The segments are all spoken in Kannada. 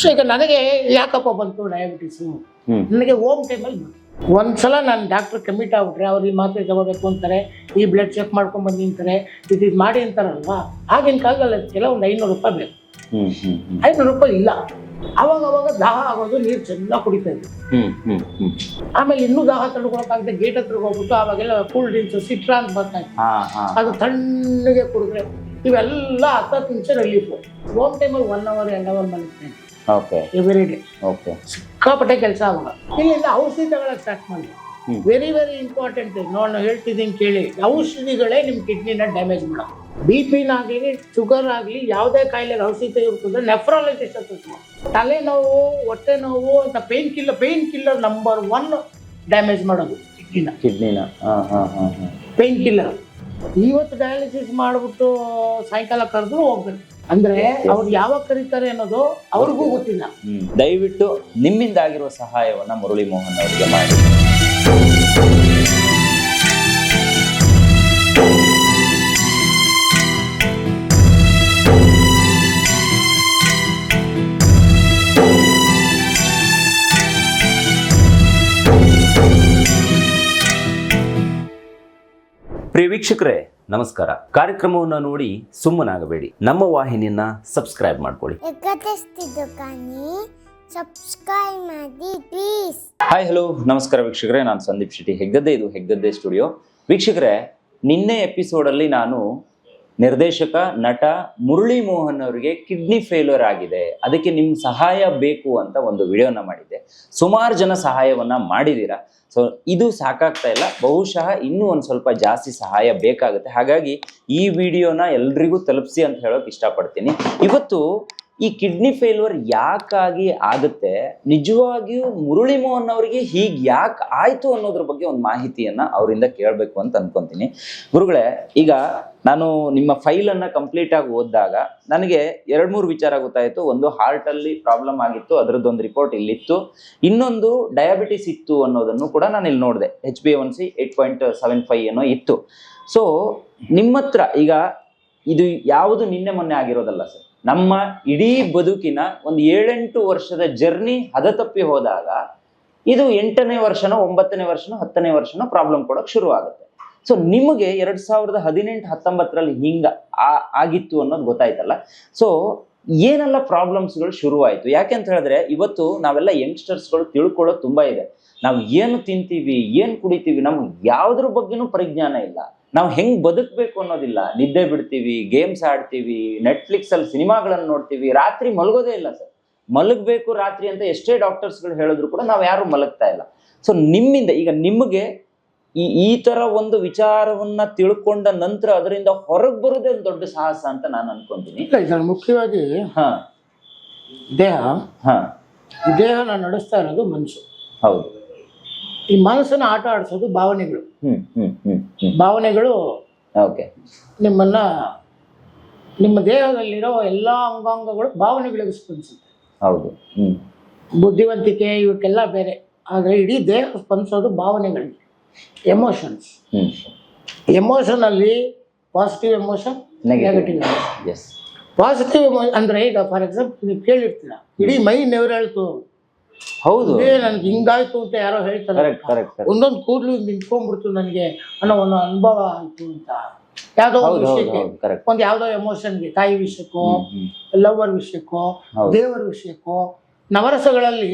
ಸೊ ಈಗ ನನಗೆ ಯಾಕಪ್ಪ ಬಂತು ಡಯಾಬಿಟಿಸು ಹ್ಮ್. ನನಗೆ ಓಮ್ ಟೈಮಲ್ಲಿ ಒಂದ್ಸಲ ನಾನು ಡಾಕ್ಟರ್ ಕಮಿಟ್ ಆಗ್ಬಿಟ್ರೆ ಅವ್ರು ಈ ಮಾತ್ರೆ ತಗೋಬೇಕು ಅಂತಾರೆ ಈ ಬ್ಲಡ್ ಚೆಕ್ ಮಾಡ್ಕೊಂಡ್ ಬಂದು ಅಂತಾರೆ ಇದು ಇದು ಮಾಡಿ ಅಂತಾರಲ್ವಾ? ಆಗಿನ ಕಾಲದಲ್ಲಿ ಅದಕ್ಕೆಲ್ಲ ಒಂದು ಐನೂರು ರೂಪಾಯಿ ಬೇಕು. ಹ್ಮ್ ಹ್ಮ್ ಹ್ಮ್. ಐನೂರು ರೂಪಾಯಿ ಇಲ್ಲ. ಅವಾಗ ಅವಾಗ ದಾಹ ಆಗೋದು ನೀರು ಚೆನ್ನಾಗಿ ಕುಡಿತಾ ಇದ್ವಿ ಹ್ಮ್ ಹ್ಮ್ ಹ್ಮ್. ಆಮೇಲೆ ಇನ್ನೂ ದಾಹ ತಡ್ಕೊಳಕ್ಕಾಗದೆ ಗೇಟ್ ಹತ್ರ ಹೋಗ್ಬಿಟ್ಟು ಅವಾಗೆಲ್ಲ ಕೂಲ್ ಡ್ರಿಂಕ್ಸ್ ಸಿಟ್ರಾ ಅಂತ ಬರ್ತಾ ಇತ್ತು. ಅದು ತಣ್ಣಗೆ ಕುಡಿದ್ರೆ ಇವೆಲ್ಲ ಹತ್ತತ್ತು ನಿಮಿಷ ರಿಲೀಫು ಓಮ್ ಟೈಮಲ್ಲಿ ಒನ್ ಅವರ್ ಎರಡು ಅವರ್ ಮಲಗ್ತೇನೆ ಓಕೆ. ಓಕೆ. ಸಿಕ್ಕಾಪಟ್ಟೆ ಕೆಲಸ ಅವಾಗ ಇಲ್ಲಿಂದ ಔಷಧಿ ತಗೊಳಕ್ ಸ್ಟಾರ್ಟ್ ಮಾಡಿ ವೆರಿ ವೆರಿ ಇಂಪಾರ್ಟೆಂಟ್ ನಾನು ಹೇಳ್ತಿದ್ದೀನಿ ಕೇಳಿ. ಔಷಧಿಗಳೇ ನಿಮ್ಮ ಕಿಡ್ನಿನ ಡ್ಯಾಮೇಜ್ ಮಾಡೋದು ಬಿ ಪಿನಾಗಲಿ ಶುಗರ್ ಆಗಲಿ ಯಾವುದೇ ಕಾಯಿಲೆ ಔಷಧಿ ತೆಗೆದುಕೊಂಡ್ರೆ ನೆಫ್ರಾಲಜಿಸ್ಟ್ ತಲೆ ತಲೆನೋವು ಹೊಟ್ಟೆ ನೋವು ಅಂತ painkiller painkiller number one damage ಮಾಡೋದು ಕಿಡ್ನಿನ ಕಿಡ್ನಿನ ಹಾ ಹಾ ಹಾ ಹಾ. ಪೇನ್ ಕಿಲ್ಲರ್ ಇವತ್ತು ಡಯಾಲಿಸಿಸ್ ಮಾಡಿಬಿಟ್ಟು ಸಾಯಂಕಾಲ ಕರೆದ್ರು ಹೋಗ್ಬೇಕು. ಅಂದ್ರೆ ಅವ್ರು ಯಾವಾಗ ಕರೀತಾರೆ ಅನ್ನೋದು ಅವ್ರಿಗೂ ಗೊತ್ತಿಲ್ಲ. ದಯವಿಟ್ಟು ನಿಮ್ಮಿಂದ ಆಗಿರುವ ಸಹಾಯವನ್ನ ಮುರಳಿ ಮೋಹನ್ ಅವರಿಗೆ ಮಾಡಿ. ಪ್ರಿಯ ವೀಕ್ಷಕರೇ ನಮಸ್ಕಾರ. ಕಾರ್ಯಕ್ರಮವನ್ನು ನೋಡಿ ಸುಮ್ಮನಾಗಬೇಡಿ. ನಮ್ಮ ವಾಹಿನಿಯನ್ನ ಸಬ್ಸ್ಕ್ರೈಬ್ ಮಾಡ್ಕೊಳ್ಳಿ. ಸಬ್ಸ್ಕ್ರೈಬ್ ಮಾಡಿ ಪ್ಲೀಸ್ ಹಾಯ್ ಹಲೋ ನಮಸ್ಕಾರ ವೀಕ್ಷಕರೇ. ನಾನು ಸಂದೀಪ್ ಶೆಟ್ಟಿ. ಹೆಗ್ಗದ್ದೆ ಇದು ಹೆಗ್ಗದ್ದೆ ಸ್ಟುಡಿಯೋ ವೀಕ್ಷಕರೇ ನಿನ್ನೆ ಎಪಿಸೋಡಲ್ಲಿ ನಾನು ನಿರ್ದೇಶಕ, ನಟ ಮುರಳಿ ಮೋಹನ್ ಅವರಿಗೆ ಕಿಡ್ನಿ ಫೇಲ್ಯೂರ್ ಆಗಿದೆ. ಅದಕ್ಕೆ ನಿಮ್ ಸಹಾಯ ಬೇಕು ಅಂತ ಒಂದು ವಿಡಿಯೋನ ಮಾಡಿದ್ದೆ. ಸುಮಾರು ಜನ ಸಹಾಯವನ್ನ ಮಾಡಿದ್ದೀರಾ ಸೊ ಇದು ಸಾಕಾಗ್ತಾ ಇಲ್ಲ. ಬಹುಶಃ ಇನ್ನೂ ಒಂದು ಸ್ವಲ್ಪ ಜಾಸ್ತಿ ಸಹಾಯ ಬೇಕಾಗುತ್ತೆ. ಹಾಗಾಗಿ ಈ ವಿಡಿಯೋನ ಎಲ್ರಿಗೂ ತಲುಪಿಸಿ ಅಂತ ಹೇಳೋಕೆ ಇಷ್ಟಪಡ್ತೀನಿ. ಇವತ್ತು ಈ ಕಿಡ್ನಿ ಫೇಲ್ಯೂರ್ ಯಾಕಾಗಿ ಆಗುತ್ತೆ? ನಿಜವಾಗಿಯೂ ಮುರಳಿ ಮೋಹನ್ ಅವರಿಗೆ ಹೀಗೆ ಯಾಕೆ ಆಯ್ತು ಅನ್ನೋದ್ರ ಬಗ್ಗೆ ಒಂದು ಮಾಹಿತಿಯನ್ನ ಅವರಿಂದ ಕೇಳಬೇಕು ಅಂತ ಅನ್ಕೊಂತೀನಿ. ಗುರುಗಳೇ, ಈಗ ನಾನು ನಿಮ್ಮ ಫೈಲನ್ನು ಕಂಪ್ಲೀಟ್ ಆಗಿ ಓದಿದಾಗ ನನಗೆ ಎರಡು ಮೂರು ವಿಚಾರ ಗೊತ್ತಾಯಿತು. ಒಂದು ಹಾರ್ಟ್ ಅಲ್ಲಿ ಪ್ರಾಬ್ಲಮ್ ಆಗಿತ್ತು ಅದರದ್ದೊಂದು ರಿಪೋರ್ಟ್ ಇಲ್ಲಿತ್ತು. ಇನ್ನೊಂದು ಡಯಾಬಿಟಿಸ್ ಇತ್ತು ಅನ್ನೋದನ್ನು ಕೂಡ ನಾನು ಇಲ್ಲಿ ನೋಡಿದೆ. H B one C eight point seven five ಏನೋ ಇತ್ತು. ಸೊ ನಿಮ್ಮ ಹತ್ರ ಈಗ ಇದು ಯಾವುದು ನಿನ್ನೆ ಮೊನ್ನೆ ಆಗಿರೋದಲ್ಲ ಸರ್? ನಮ್ಮ ಇಡೀ ಬದುಕಿನ ಒಂದು ಏಳೆಂಟು ವರ್ಷದ ಜರ್ನಿ ಹದತಪ್ಪಿ ಹೋದಾಗ ಇದು ಎಂಟನೇ ವರ್ಷನೋ ಒಂಬತ್ತನೇ ವರ್ಷನೋ ಹತ್ತನೇ ವರ್ಷನೋ ಪ್ರಾಬ್ಲಮ್ ಕೊಡೋಕೆ ಶುರು ಆಗುತ್ತೆ ಸೊ ನಿಮಗೆ ಎರಡ್ ಸಾವಿರದ ಹದಿನೆಂಟು, ಹತ್ತೊಂಬತ್ತರಲ್ಲಿ ಹಿಂಗ ಆಗಿತ್ತು ಅನ್ನೋದು ಗೊತ್ತಾಯ್ತಲ್ಲ. ಸೊ ಏನೆಲ್ಲ ಪ್ರಾಬ್ಲಮ್ಸ್ಗಳು ಶುರುವಾಯಿತು? ಯಾಕೆ ಅಂತ ಹೇಳಿದ್ರೆ, ಇವತ್ತು ನಾವೆಲ್ಲ ಯಂಗ್ಸ್ಟರ್ಸ್ಗಳು ತಿಳ್ಕೊಳ್ಳೋದು ತುಂಬಾ ಇದೆ. ನಾವು ಏನು ತಿಂತೀವಿ, ಏನು ಕುಡಿತೀವಿ, ನಮ್ಗೆ ಯಾವುದ್ರ ಬಗ್ಗೆನೂ ಪರಿಜ್ಞಾನ ಇಲ್ಲ. ನಾವು ಹೆಂಗ್ ಬದುಕಬೇಕು ಅನ್ನೋದಿಲ್ಲ. ನಿದ್ದೆ ಬಿಡ್ತೀವಿ ಗೇಮ್ಸ್ ಆಡ್ತೀವಿ ನೆಟ್ಫ್ಲಿಕ್ಸ್ ಅಲ್ಲಿ ಸಿನಿಮಾಗಳನ್ನು ನೋಡ್ತೀವಿ. ರಾತ್ರಿ ಮಲಗೋದೇ ಇಲ್ಲ ಸರ್. ಮಲಗಬೇಕು ರಾತ್ರಿ ಅಂತ ಎಷ್ಟೇ ಡಾಕ್ಟರ್ಸ್ಗಳು ಹೇಳಿದ್ರು ಕೂಡ ನಾವು ಯಾರು ಮಲಗ್ತಾ ಇಲ್ಲ. ಸೊ ನಿಮ್ಮಿಂದ ಈಗ ನಿಮಗೆ ಈ ಈ ತರ ಒಂದು ವಿಚಾರವನ್ನ ತಿಳ್ಕೊಂಡ ನಂತರ ಅದರಿಂದ ಹೊರಗೆ ಬರೋದೇ ಒಂದು ದೊಡ್ಡ ಸಾಹಸ ಅಂತ ನಾನು ಅನ್ಕೊಂತೀನಿ. ಇಲ್ಲ ಮುಖ್ಯವಾಗಿ ಹ. ದೇಹ. ಹ. ದೇಹ ನಾನು ನಡೆಸ್ತಾ ಇರೋದು ಮನಸ್ಸು ಹೌದು. ಈ ಮನಸ್ಸನ್ನ ಆಟ ಆಡಿಸೋದು ಭಾವನೆಗಳು. ಭಾವನೆಗಳು ಓಕೆ. ನಿಮ್ಮನ್ನ ನಿಮ್ಮ ದೇಹದಲ್ಲಿರೋ ಎಲ್ಲಾ ಅಂಗಾಂಗಗಳು ಭಾವನೆಗಳಿಗೆ ಸ್ಪಂದಿಸುತ್ತೆ. ಹೌದು. ಹ್ಮ್. ಬುದ್ಧಿವಂತಿಕೆ ಇವಕ್ಕೆಲ್ಲ ಬೇರೆ. ಆದರೆ ಇಡೀ ದೇಹ ಸ್ಪಂದಿಸೋದು ಭಾವನೆಗಳಿಗೆ. Emotions hmm. ಎಮೋಷನಲ್ಲಿ positive emotion negative emotion S positive emo ಅಂದರೆ ಈಗ ಫಾರ್ ಎಕ್ಸಾಂಪಲ್ ನೀವು ಕೇಳಿರ್ತೀರ ಇಡೀ ಮೈ ನೆವರೇಳ್ತು ಹೌದು. ನನ್ಗೆ ಹಿಂಗಾಯ್ತು ಅಂತ ಯಾರೋ ಹೇಳ್ತಾರೆ. ಕರೆಕ್ಟ್ ಒಂದೊಂದು ಕೂದಲು ನಿಂತ್ಕೊಂಡ್ಬಿಡ್ತು ನನಗೆ ಅನ್ನೋ ಒಂದು ಅನುಭವ ಆಯ್ತು ಅಂತ. ಯಾವುದೋ ಒಂದು ಹೌದು ಹೌದು ವಿಷಯಕ್ಕೆ ಹೌದು ಕರೆಕ್ಟ್ ಒಂದು ಯಾವ್ದೋ ಎಮೋಷನ್ಗೆ ತಾಯಿ ವಿಷಯಕ್ಕೋ ಲವ್ವರ್ ಲವರ್ ವಿಷಯಕ್ಕೋ ಹೌದು. ದೇವರ ವಿಷಯಕ್ಕೋ ನವರಸಗಳಲ್ಲಿ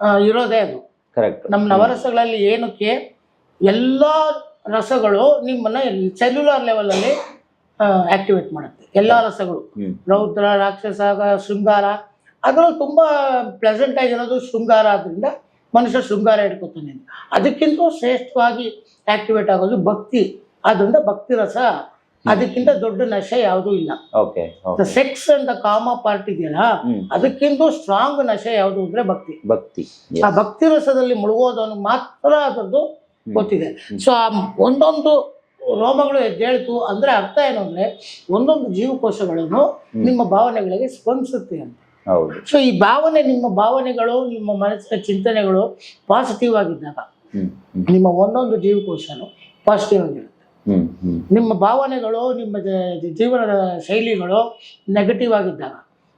ಆ, ಇರೋದೇ ಅದು. ಕರೆಕ್ಟ್ ನಮ್ಮ ನವರಸಗಳಲ್ಲಿ ಏನಕ್ಕೆ ಎಲ್ಲ ರಸಗಳು ನಿಮ್ಮನ್ನ ಸೆಲ್ಯುಲಾರ್ ಲೆವೆಲಲ್ಲಿ ಆಕ್ಟಿವೇಟ್ ಮಾಡುತ್ತೆ. ಎಲ್ಲ ರಸಗಳು. ಹ್ಮ್. ರೌದ್ರ ರಾಕ್ಷಸ ಶೃಂಗಾರ ಅದರಲ್ಲಿ ತುಂಬ ಪ್ಲೆಸೆಂಟ್ ಆಗಿರೋದು ಶೃಂಗಾರ ಆದ್ರಿಂದ ಮನುಷ್ಯ ಶೃಂಗಾರ ಇಟ್ಕೋತಾನೆ ಅದಕ್ಕಿಂತ ಶ್ರೇಷ್ಠವಾಗಿ ಆಕ್ಟಿವೇಟ್ ಆಗೋದು ಭಕ್ತಿ. ಅದರಿಂದ ಭಕ್ತಿ ರಸ ಅದಕ್ಕಿಂತ ದೊಡ್ಡ ನಶೆ ಯಾವುದೂ ಇಲ್ಲ. Okay the sex and the ಕಾಮ ಪಾರ್ಟ್ ಇದೆಯಲ್ಲ ಅದಕ್ಕಿಂತ ಸ್ಟ್ರಾಂಗ್ ನಶೆ ಯಾವುದು ಅಂದ್ರೆ ಭಕ್ತಿ. ಭಕ್ತಿ ಆ ಭಕ್ತಿ ರಸದಲ್ಲಿ ಮುಳುಗೋದನ್ನು ಮಾತ್ರ ಅದರದ್ದು ಗೊತ್ತಿದೆ. ಸೊ ಆ ಒಂದೊಂದು ರೋಮಗಳು ಎದ್ದೇಳ್ತು ಅಂದ್ರೆ ಅರ್ಥ ಏನು ಅಂದ್ರೆ ಒಂದೊಂದು ಜೀವಕೋಶಗಳನ್ನು ನಿಮ್ಮ ಭಾವನೆಗಳಿಗೆ ಸ್ಪಂದಿಸುತ್ತೆ ಅಂತ. ಹೌದು. ಸೊ ಈ ಭಾವನೆ ನಿಮ್ಮ ಭಾವನೆಗಳು ನಿಮ್ಮ ಮನಸ್ಸಿನ ಚಿಂತನೆಗಳು ಪಾಸಿಟಿವ್ ಆಗಿದ್ದಾಗ ನಿಮ್ಮ ಒಂದೊಂದು ಜೀವಕೋಶನು ಪಾಸಿಟಿವ್ ಆಗಿರುತ್ತೆ. ನಿಮ್ಮ ಭಾವನೆಗಳು ನಿಮ್ಮ ಜೀವನದ ಶೈಲಿಗಳು ನೆಗೆಟಿವ್ ಆಗಿದ್ದಾಗ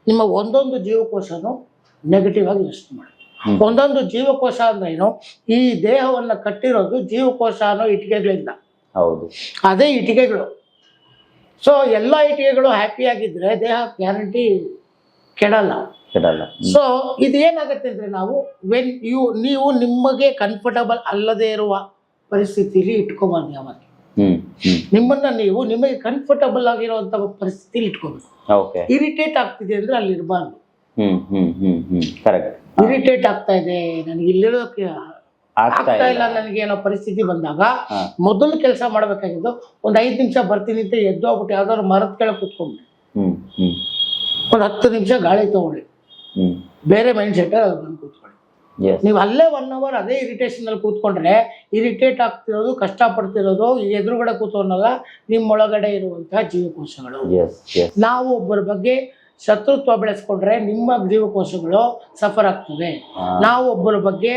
ನಿಮ್ಮ ಒಂದೊಂದು ಜೀವಕೋಶನು ನೆಗೆಟಿವ್ ಆಗಿ ಯೋಚನೆ ಮಾಡುತ್ತೆ. ಒಂದೊಂದು ಜೀವಕೋಶ ಅಂದ್ರೆ ಏನು? ಈ ದೇಹವನ್ನ ಕಟ್ಟಿರೋದು ಜೀವಕೋಶ ಅನ್ನೋ ಇಟ್ಟಿಗೆಗಳಿಂದ. ಹೌದು. ಅದೇ ಇಟ್ಟಿಗೆಗಳು. ಸೊ ಎಲ್ಲ ಇಟ್ಟಿಗೆಗಳು ಹ್ಯಾಪಿ ಆಗಿದ್ರೆ ದೇಹ ಗ್ಯಾರಂಟಿ ಕೆಡಲ್ಲ. ಕೆಡಲ್ಲ. ಸೊ ಇದು ಏನಾಗುತ್ತೆ ಅಂದ್ರೆ ನಾವು ವೆನ್ ಯು ನೀವು ನಿಮಗೆ ಕಂಫರ್ಟಬಲ್ ಅಲ್ಲದೆ ಇರುವ ಪರಿಸ್ಥಿತಿಲಿ ಇಟ್ಕೊಬಾರ್ದು ಯಾವಾಗ ನಿಮ್ಮನ್ನ ನೀವು ನಿಮಗೆ ಕಂಫರ್ಟಬಲ್ ಆಗಿರುವಂತ ಪರಿಸ್ಥಿತಿಲಿ ಇಟ್ಕೋಬೇಕು. ಇರಿಟೇಟ್ ಆಗ್ತಿದೆ ಅಂದ್ರೆ ಅಲ್ಲಿ ಇರಬಾರ್ದು. ಹ್ಮ್ ಹ್ಮ್ ಹ್ಮ್ ಹ್ಮ್. ಕರೆಕ್ಟ್ ಇರಿಟೇಟ್ ಆಗ್ತಾ ಇದೆ ನನಗೆ ಇಲ್ಲಿರೋಕೆ ಆಗ್ತಾ ಇಲ್ಲ ನನಗೆ ಏನೋ ಪರಿಸ್ಥಿತಿ ಬಂದಾಗ. ಮೊದಲು ಕೆಲಸ ಮಾಡ್ಬೇಕಾಗಿದ್ದು ಒಂದ್ ಐದ್ ನಿಮಿಷ ಬರ್ತೀನಿ ಅಂತ ಎದ್ದು ಹೋಗ್ಬಿಟ್ಟು ಯಾವ್ದಾದ್ರು ಮರದ ಕೆಳಗೆ ಕುತ್ಕೊಂಡ್ಬಿಟ್ಟು ಒಂದ್ ಹತ್ತು ನಿಮಿಷ ಗಾಳಿ ತಗೊಳ್ಳಿ. ಬೇರೆ ಮೈಂಡ್ ಸೆಟ್ ಬಂದು ಕೂತ್ಕೊಳ್ಳಿ. ನೀವು ಅಲ್ಲೇ ಒನ್ ಅವರ್ ಅದೇ ಇರಿಟೇಷನ್ ಅಲ್ಲಿ ಕೂತ್ಕೊಂಡ್ರೆ ಇರಿಟೇಟ್ ಆಗ್ತಿರೋದು ಕಷ್ಟ ಪಡ್ತಿರೋದು ಎದುರುಗಡೆ ಕೂತ್ಕೊಂಡಾಗ ನಿಮ್ಮೊಳಗಡೆ ಇರುವಂತಹ ಜೀವಕೋಶಗಳು. ನಾವು ಒಬ್ಬರ ಬಗ್ಗೆ ಶತ್ರುತ್ವ ಬೆಳೆಸ್ಕೊಂಡ್ರೆ ನಿಮ್ಮ ಜೀವಕೋಶಗಳು ಸಫರ್ ಆಗ್ತದೆ. ನಾವು ಒಬ್ಬರ ಬಗ್ಗೆ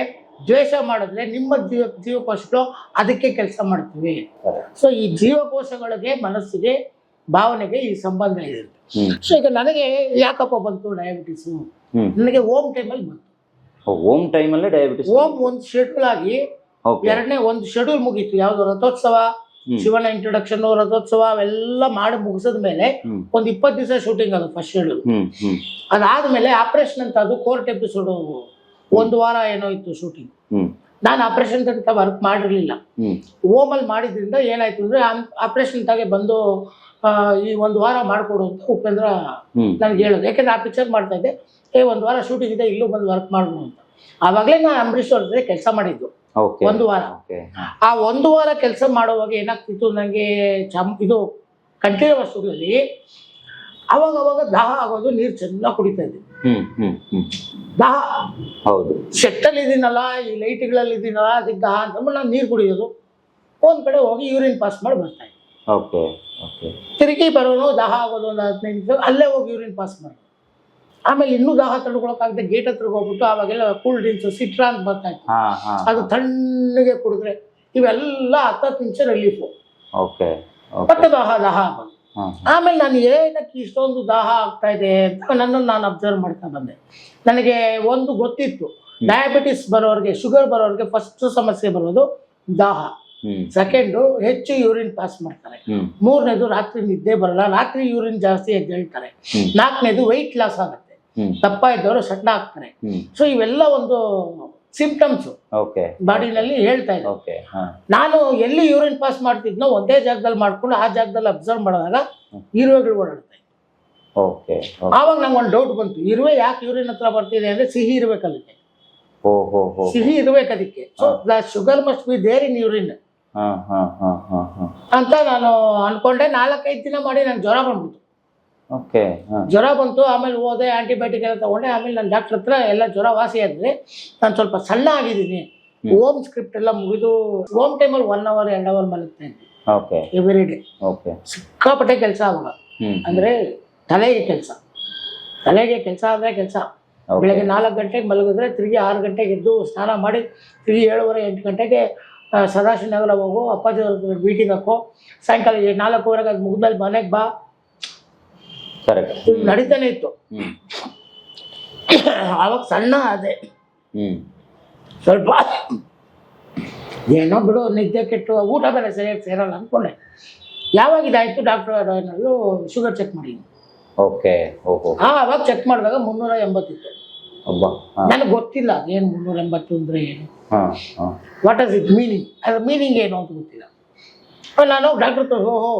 ದ್ವೇಷ ಮಾಡಿದ್ರೆ ನಿಮ್ಮ ಜೀವ ಜೀವಕೋಶಗಳು ಅದಕ್ಕೆ ಕೆಲಸ ಮಾಡ್ತೀವಿ. ಸೊ ಈ ಜೀವಕೋಶಗಳಿಗೆ ಮನಸ್ಸಿಗೆ ಭಾವನೆಗೆ ಈ ಸಂಬಂಧ ಇದೆ. ಸೊ ಈಗ ನನಗೆ ಯಾಕಪ್ಪ ಬಂತು? ಡಯಾಬಿಟಿಸ್ ನನಗೆ ಓಮ್ ಟೈಮಲ್ಲಿ ಬಂತು. ಓಮ್ ಟೈಮಲ್ಲೇ ಡಯಾಬಿಟಿಸ್ ಓಮ್ ಒಂದು ಶೆಡ್ಯೂಲ್ ಆಗಿ ಎರಡನೇ ಒಂದು ಶೆಡ್ಯೂಲ್ ಮುಗೀತು. ಯಾವ್ದು? ರಥೋತ್ಸವ ಶಿವನ ಇಂಟ್ರೊಡಕ್ಷನ್ ರಥೋತ್ಸವ ಅವೆಲ್ಲ ಮಾಡಿ ಮುಗಿಸಿದ ಮೇಲೆ ಒಂದ್ ಇಪ್ಪತ್ತು ದಿವಸ ಶೂಟಿಂಗ್ ಅದು ಫಸ್ಟ್ ಶೆಡ್ಯೂಲ್ ಅದಾದ್ಮೇಲೆ ಆಪರೇಷನ್ ಅಂತ ಅದು ಕೋರ್ಟ್ ಎಪಿಸೋಡ್ ಒಂದು ವಾರ ಏನೋ ಇತ್ತು ಶೂಟಿಂಗ್ ನಾನು ಆಪರೇಷನ್ ತನಕ ವರ್ಕ್ ಮಾಡಿರ್ಲಿಲ್ಲ. ಓಮಲ್ ಓಮಲ್ಲಿ ಮಾಡಿದ್ರಿಂದ ಏನಾಯ್ತು ಅಂದ್ರೆ ಆಪರೇಷನ್ ತಾಗೆ ಬಂದು ಈ ಒಂದು ವಾರ ಮಾಡಿಕೊಡು ಅಂತ ಉಪೇಂದ್ರ ನನಗೆ ಹೇಳೋದು. ಯಾಕೆಂದ್ರೆ ಆ ಪಿಕ್ಚರ್ ಮಾಡ್ತಾ ಇದ್ದೆ ಏ ಒಂದು ವಾರ ಶೂಟಿಂಗ್ ಇದೆ ಇಲ್ಲೂ ಬಂದು ವರ್ಕ್ ಮಾಡೋಣ ಅಂತ. ಆವಾಗಲೇ ನಾನು ಅಂಬರೀಶ್ ಅವ್ರ ಜೊತೆ ಕೆಲಸ ಮಾಡಿದ್ದು. ಒಂದು ವಾರ. ಆ ಒಂದು ವಾರ ಕೆಲಸ ಮಾಡುವಾಗ ಏನಾಗ್ತಿತ್ತು ನನಗೆ ಚಮ್ ಇದು ಕಂಟಿನ್ಯೂ ವಸ್ತುಗಳಲ್ಲಿ ಅವಾಗ ಅವಾಗ ದಾಹ ಆಗೋದು ನೀರು ಚೆನ್ನಾಗಿ ಕುಡಿತಾ ಇದ್ದೆ. ದಾಹ. ಹೌದು. ಸೆಟ್ಟಲ್ಲಿ ಇದೀನಲ್ಲ ಈ ಲೈಟ್ಗಳಲ್ಲಿ ಇದೀನಲ್ಲ ಅದಕ್ಕೆ ದಾಹ ಅಂತ ನಾನು ನೀರು ಕುಡಿಯೋದು. ಒಂದ್ ಕಡೆ ಹೋಗಿ ಯೂರಿನ್ ಪಾಸ್ ಮಾಡಿ ಬರ್ತಾ ಇದ್ದೆ. ಓಕೆ ಓಕೆ ತಿರುಗಿ ಬರೋನು ದಾಹ ಆಗೋದು ಒಂದು ಹದಿನೈದು ನಿಮಿಷ ಅಲ್ಲೇ ಹೋಗಿ ಯೂರಿನ್ ಪಾಸ್ ಮಾಡಿ. ಆಮೇಲೆ ಇನ್ನೂ ದಾಹ ತಡ್ಕೊಳಕ್ಕಾಗದೆ ಗೇಟ್ ಹತ್ರ ಹೋಗ್ಬಿಟ್ಟು ಆವಾಗೆಲ್ಲ ಕೂಲ್ ಡ್ರಿಂಕ್ಸ್ ಸಿಟ್ರಾ ಅಂತ ಬರ್ತಾ ಇತ್ತು ಅದು ತಣ್ಣಗೆ ಕುಡಿದ್ರೆ ಇವೆಲ್ಲ ಹತ್ತತ್ತು ನಿಮಿಷ ರಿಲೀಫು ಓಕೆ ಮತ್ತೆ ದಾಹ ದಾಹ ಆಗೋದು. ಆಮೇಲೆ ನಾನು ಏನಕ್ಕೆ ಇಷ್ಟೊಂದು ದಾಹ ಆಗ್ತಾ ಇದೆ ಅಂತ ನನ್ನನ್ನು ನಾನು ಅಬ್ಸರ್ವ್ ಮಾಡ್ತಾ ಬಂದೆ. ನನಗೆ ಒಂದು ಗೊತ್ತಿತ್ತು. ಡಯಾಬಿಟಿಸ್ ಬರೋರಿಗೆ ಶುಗರ್ ಬರೋರಿಗೆ ಫಸ್ಟ್ ಸಮಸ್ಯೆ ಬರೋದು ದಾಹ. ಸೆಕೆಂಡು ಹೆಚ್ಚು ಯೂರಿನ್ ಪಾಸ್ ಮಾಡ್ತಾರೆ. ಮೂರನೇದು ರಾತ್ರಿ ನಿದ್ದೆ ಬರಲ್ಲ ರಾತ್ರಿ ಯೂರಿನ್ ಜಾಸ್ತಿ ಎದ್ದೇಳ್ತಾರೆ ಹೇಳ್ತಾರೆ. ನಾಲ್ಕನೇದು ವೈಟ್ ಲಾಸ್ ಆಗುತ್ತೆ. ದಪ್ಪ ಇದ್ದವರು ಸಣ್ಣ ಆಗ್ತಾರೆ. ಸೊ ಇವೆಲ್ಲ ಒಂದು ಸಿಂಪ್ಟಮ್ಸ್ ಓಕೆ ಬಾಡಿನಲ್ಲಿ ಹೇಳ್ತಾ ಇದ್ದೆ ಓಕೆ ನಾನು ಎಲ್ಲಿ ಯೂರಿನ್ ಪಾಸ್ ಮಾಡ್ತಿದ್ನೋ ಒಂದೇ ಜಾಗದಲ್ಲಿ ಮಾಡ್ಕೊಂಡು ಆ ಜಾಗದಲ್ಲಿ ಅಬ್ಸರ್ವ್ ಮಾಡಿದಾಗ ಇರುವೆಗಳು ಓಡಾಡ್ತಾ ಆವಾಗ ನಂಗೆ ಒಂದು ಡೌಟ್ ಬಂತು. ಇರುವೆ ಯಾಕೆ ಯೂರಿನ್ ಹತ್ರ ಬರ್ತಿದೆ ಅಂದ್ರೆ ಸಿಹಿ ಇರ್ಬೇಕು ಅದಕ್ಕೆ ಓ ಹೋ ಹೋ ಸಿಹಿ ಇರ್ಬೇಕು ಅದಕ್ಕೆ so sugar must be there in urine ಅಂತ ನಾನು ಅನ್ಕೊಂಡೆ ನಾಲ್ಕೈದು ದಿನ ಮಾಡಿ ನನ್ಗೆ ಜ್ವರ ಬಂದ್ಬಿಟ್ಟು ಓಕೆ ಜ್ವರ ಬಂತು ಆಮೇಲೆ ಹೋದೆ ಆಂಟಿಬಯೋಟಿಕ್ ಎಲ್ಲ ತಗೊಂಡೆ ಆಮೇಲೆ ನನ್ನ ಡಾಕ್ಟರ್ ಹತ್ರ ಎಲ್ಲ ಜ್ವರ ವಾಸಿ ಆದ್ರೆ ನಾನು ಸ್ವಲ್ಪ ಸಣ್ಣ ಆಗಿದ್ದೀನಿ. ಓಮ್ ಸ್ಕ್ರಿಪ್ಟ್ ಎಲ್ಲ ಮುಗಿದು ಓಮ್ ಟೈಮಲ್ಲಿ ಒನ್ ಅವರ್ ಎರಡು ಅವರ್ ಮಲಗ್ತೇನೆ ಓಕೆ. Every day okay. ಸಿಕ್ಕಾಪಟ್ಟೆ ಕೆಲಸ ಅವಾಗ. ಅಂದ್ರೆ ತಲೆಗೆ ಕೆಲಸ. ತಲೆಗೆ ಕೆಲಸ ಅಂದ್ರೆ ಕೆಲಸ. ಬೆಳಗ್ಗೆ ನಾಲ್ಕು ಗಂಟೆಗೆ ಮಲಗಿದ್ರೆ ತಿರುಗಿ ಆರು ಗಂಟೆಗೆ ಎದ್ದು ಸ್ನಾನ ಮಾಡಿ ತಿರುಗಿ ಏಳುವರೆ ಎಂಟು ಗಂಟೆಗೆ ಸದಾಶಿವನಗರ ಹೋಗು ಅಪ್ಪಾಜಿ ಮೀಟಿಂಗ್ ಹಾಕೋ ಸಾಯಂಕಾಲ ನಾಲ್ಕೂವರೆಗೆ ಅದು ಮುಗಿದ್ಮೇಲೆ ಮನೆಗೆ ಬಾ. ಕರೆಕ್ಟ್ ನಡೀತಾನೆ ಇತ್ತು. ಅವಾಗ ಆವಾಗ ಸಣ್ಣ ಅದೇ ಸ್ವಲ್ಪ ಏನೋ ಬಿಡು ನಿದ್ದೆ ಕೆಟ್ಟು ಊಟ ಬೇರೆ ಸರಿಯಾಗಿ ಸೇರಲ್ಲ ಅಂದ್ಕೊಂಡೆ ಯಾವಾಗ ಇದಾಯ್ತು ಡಾಕ್ಟರ್ ಏನಾದ್ರು ಶುಗರ್ ಚೆಕ್ ಮಾಡಿ ಓಕೆ ಹಾ ಅವಾಗ ಚೆಕ್ ಮಾಡಿದಾಗ ಮುನ್ನೂರ ಎಂಬತ್ತಿತ್ತು ನನಗೆ ಗೊತ್ತಿಲ್ಲ ಏನು ಮುನ್ನೂರ ಎಂಬತ್ತು ಅಂದರೆ ಏನು. ವಾಟ್ ಆಸ್ ಇಟ್ ಮೀನಿಂಗ್ ಅದ್ರ ಮೀನಿಂಗ್ ಏನು ಅಂತ ಗೊತ್ತಿಲ್ಲ. ನಾನು ಡಾಕ್ಟರ್ ಹತ್ರ ಹೋ ಹೋ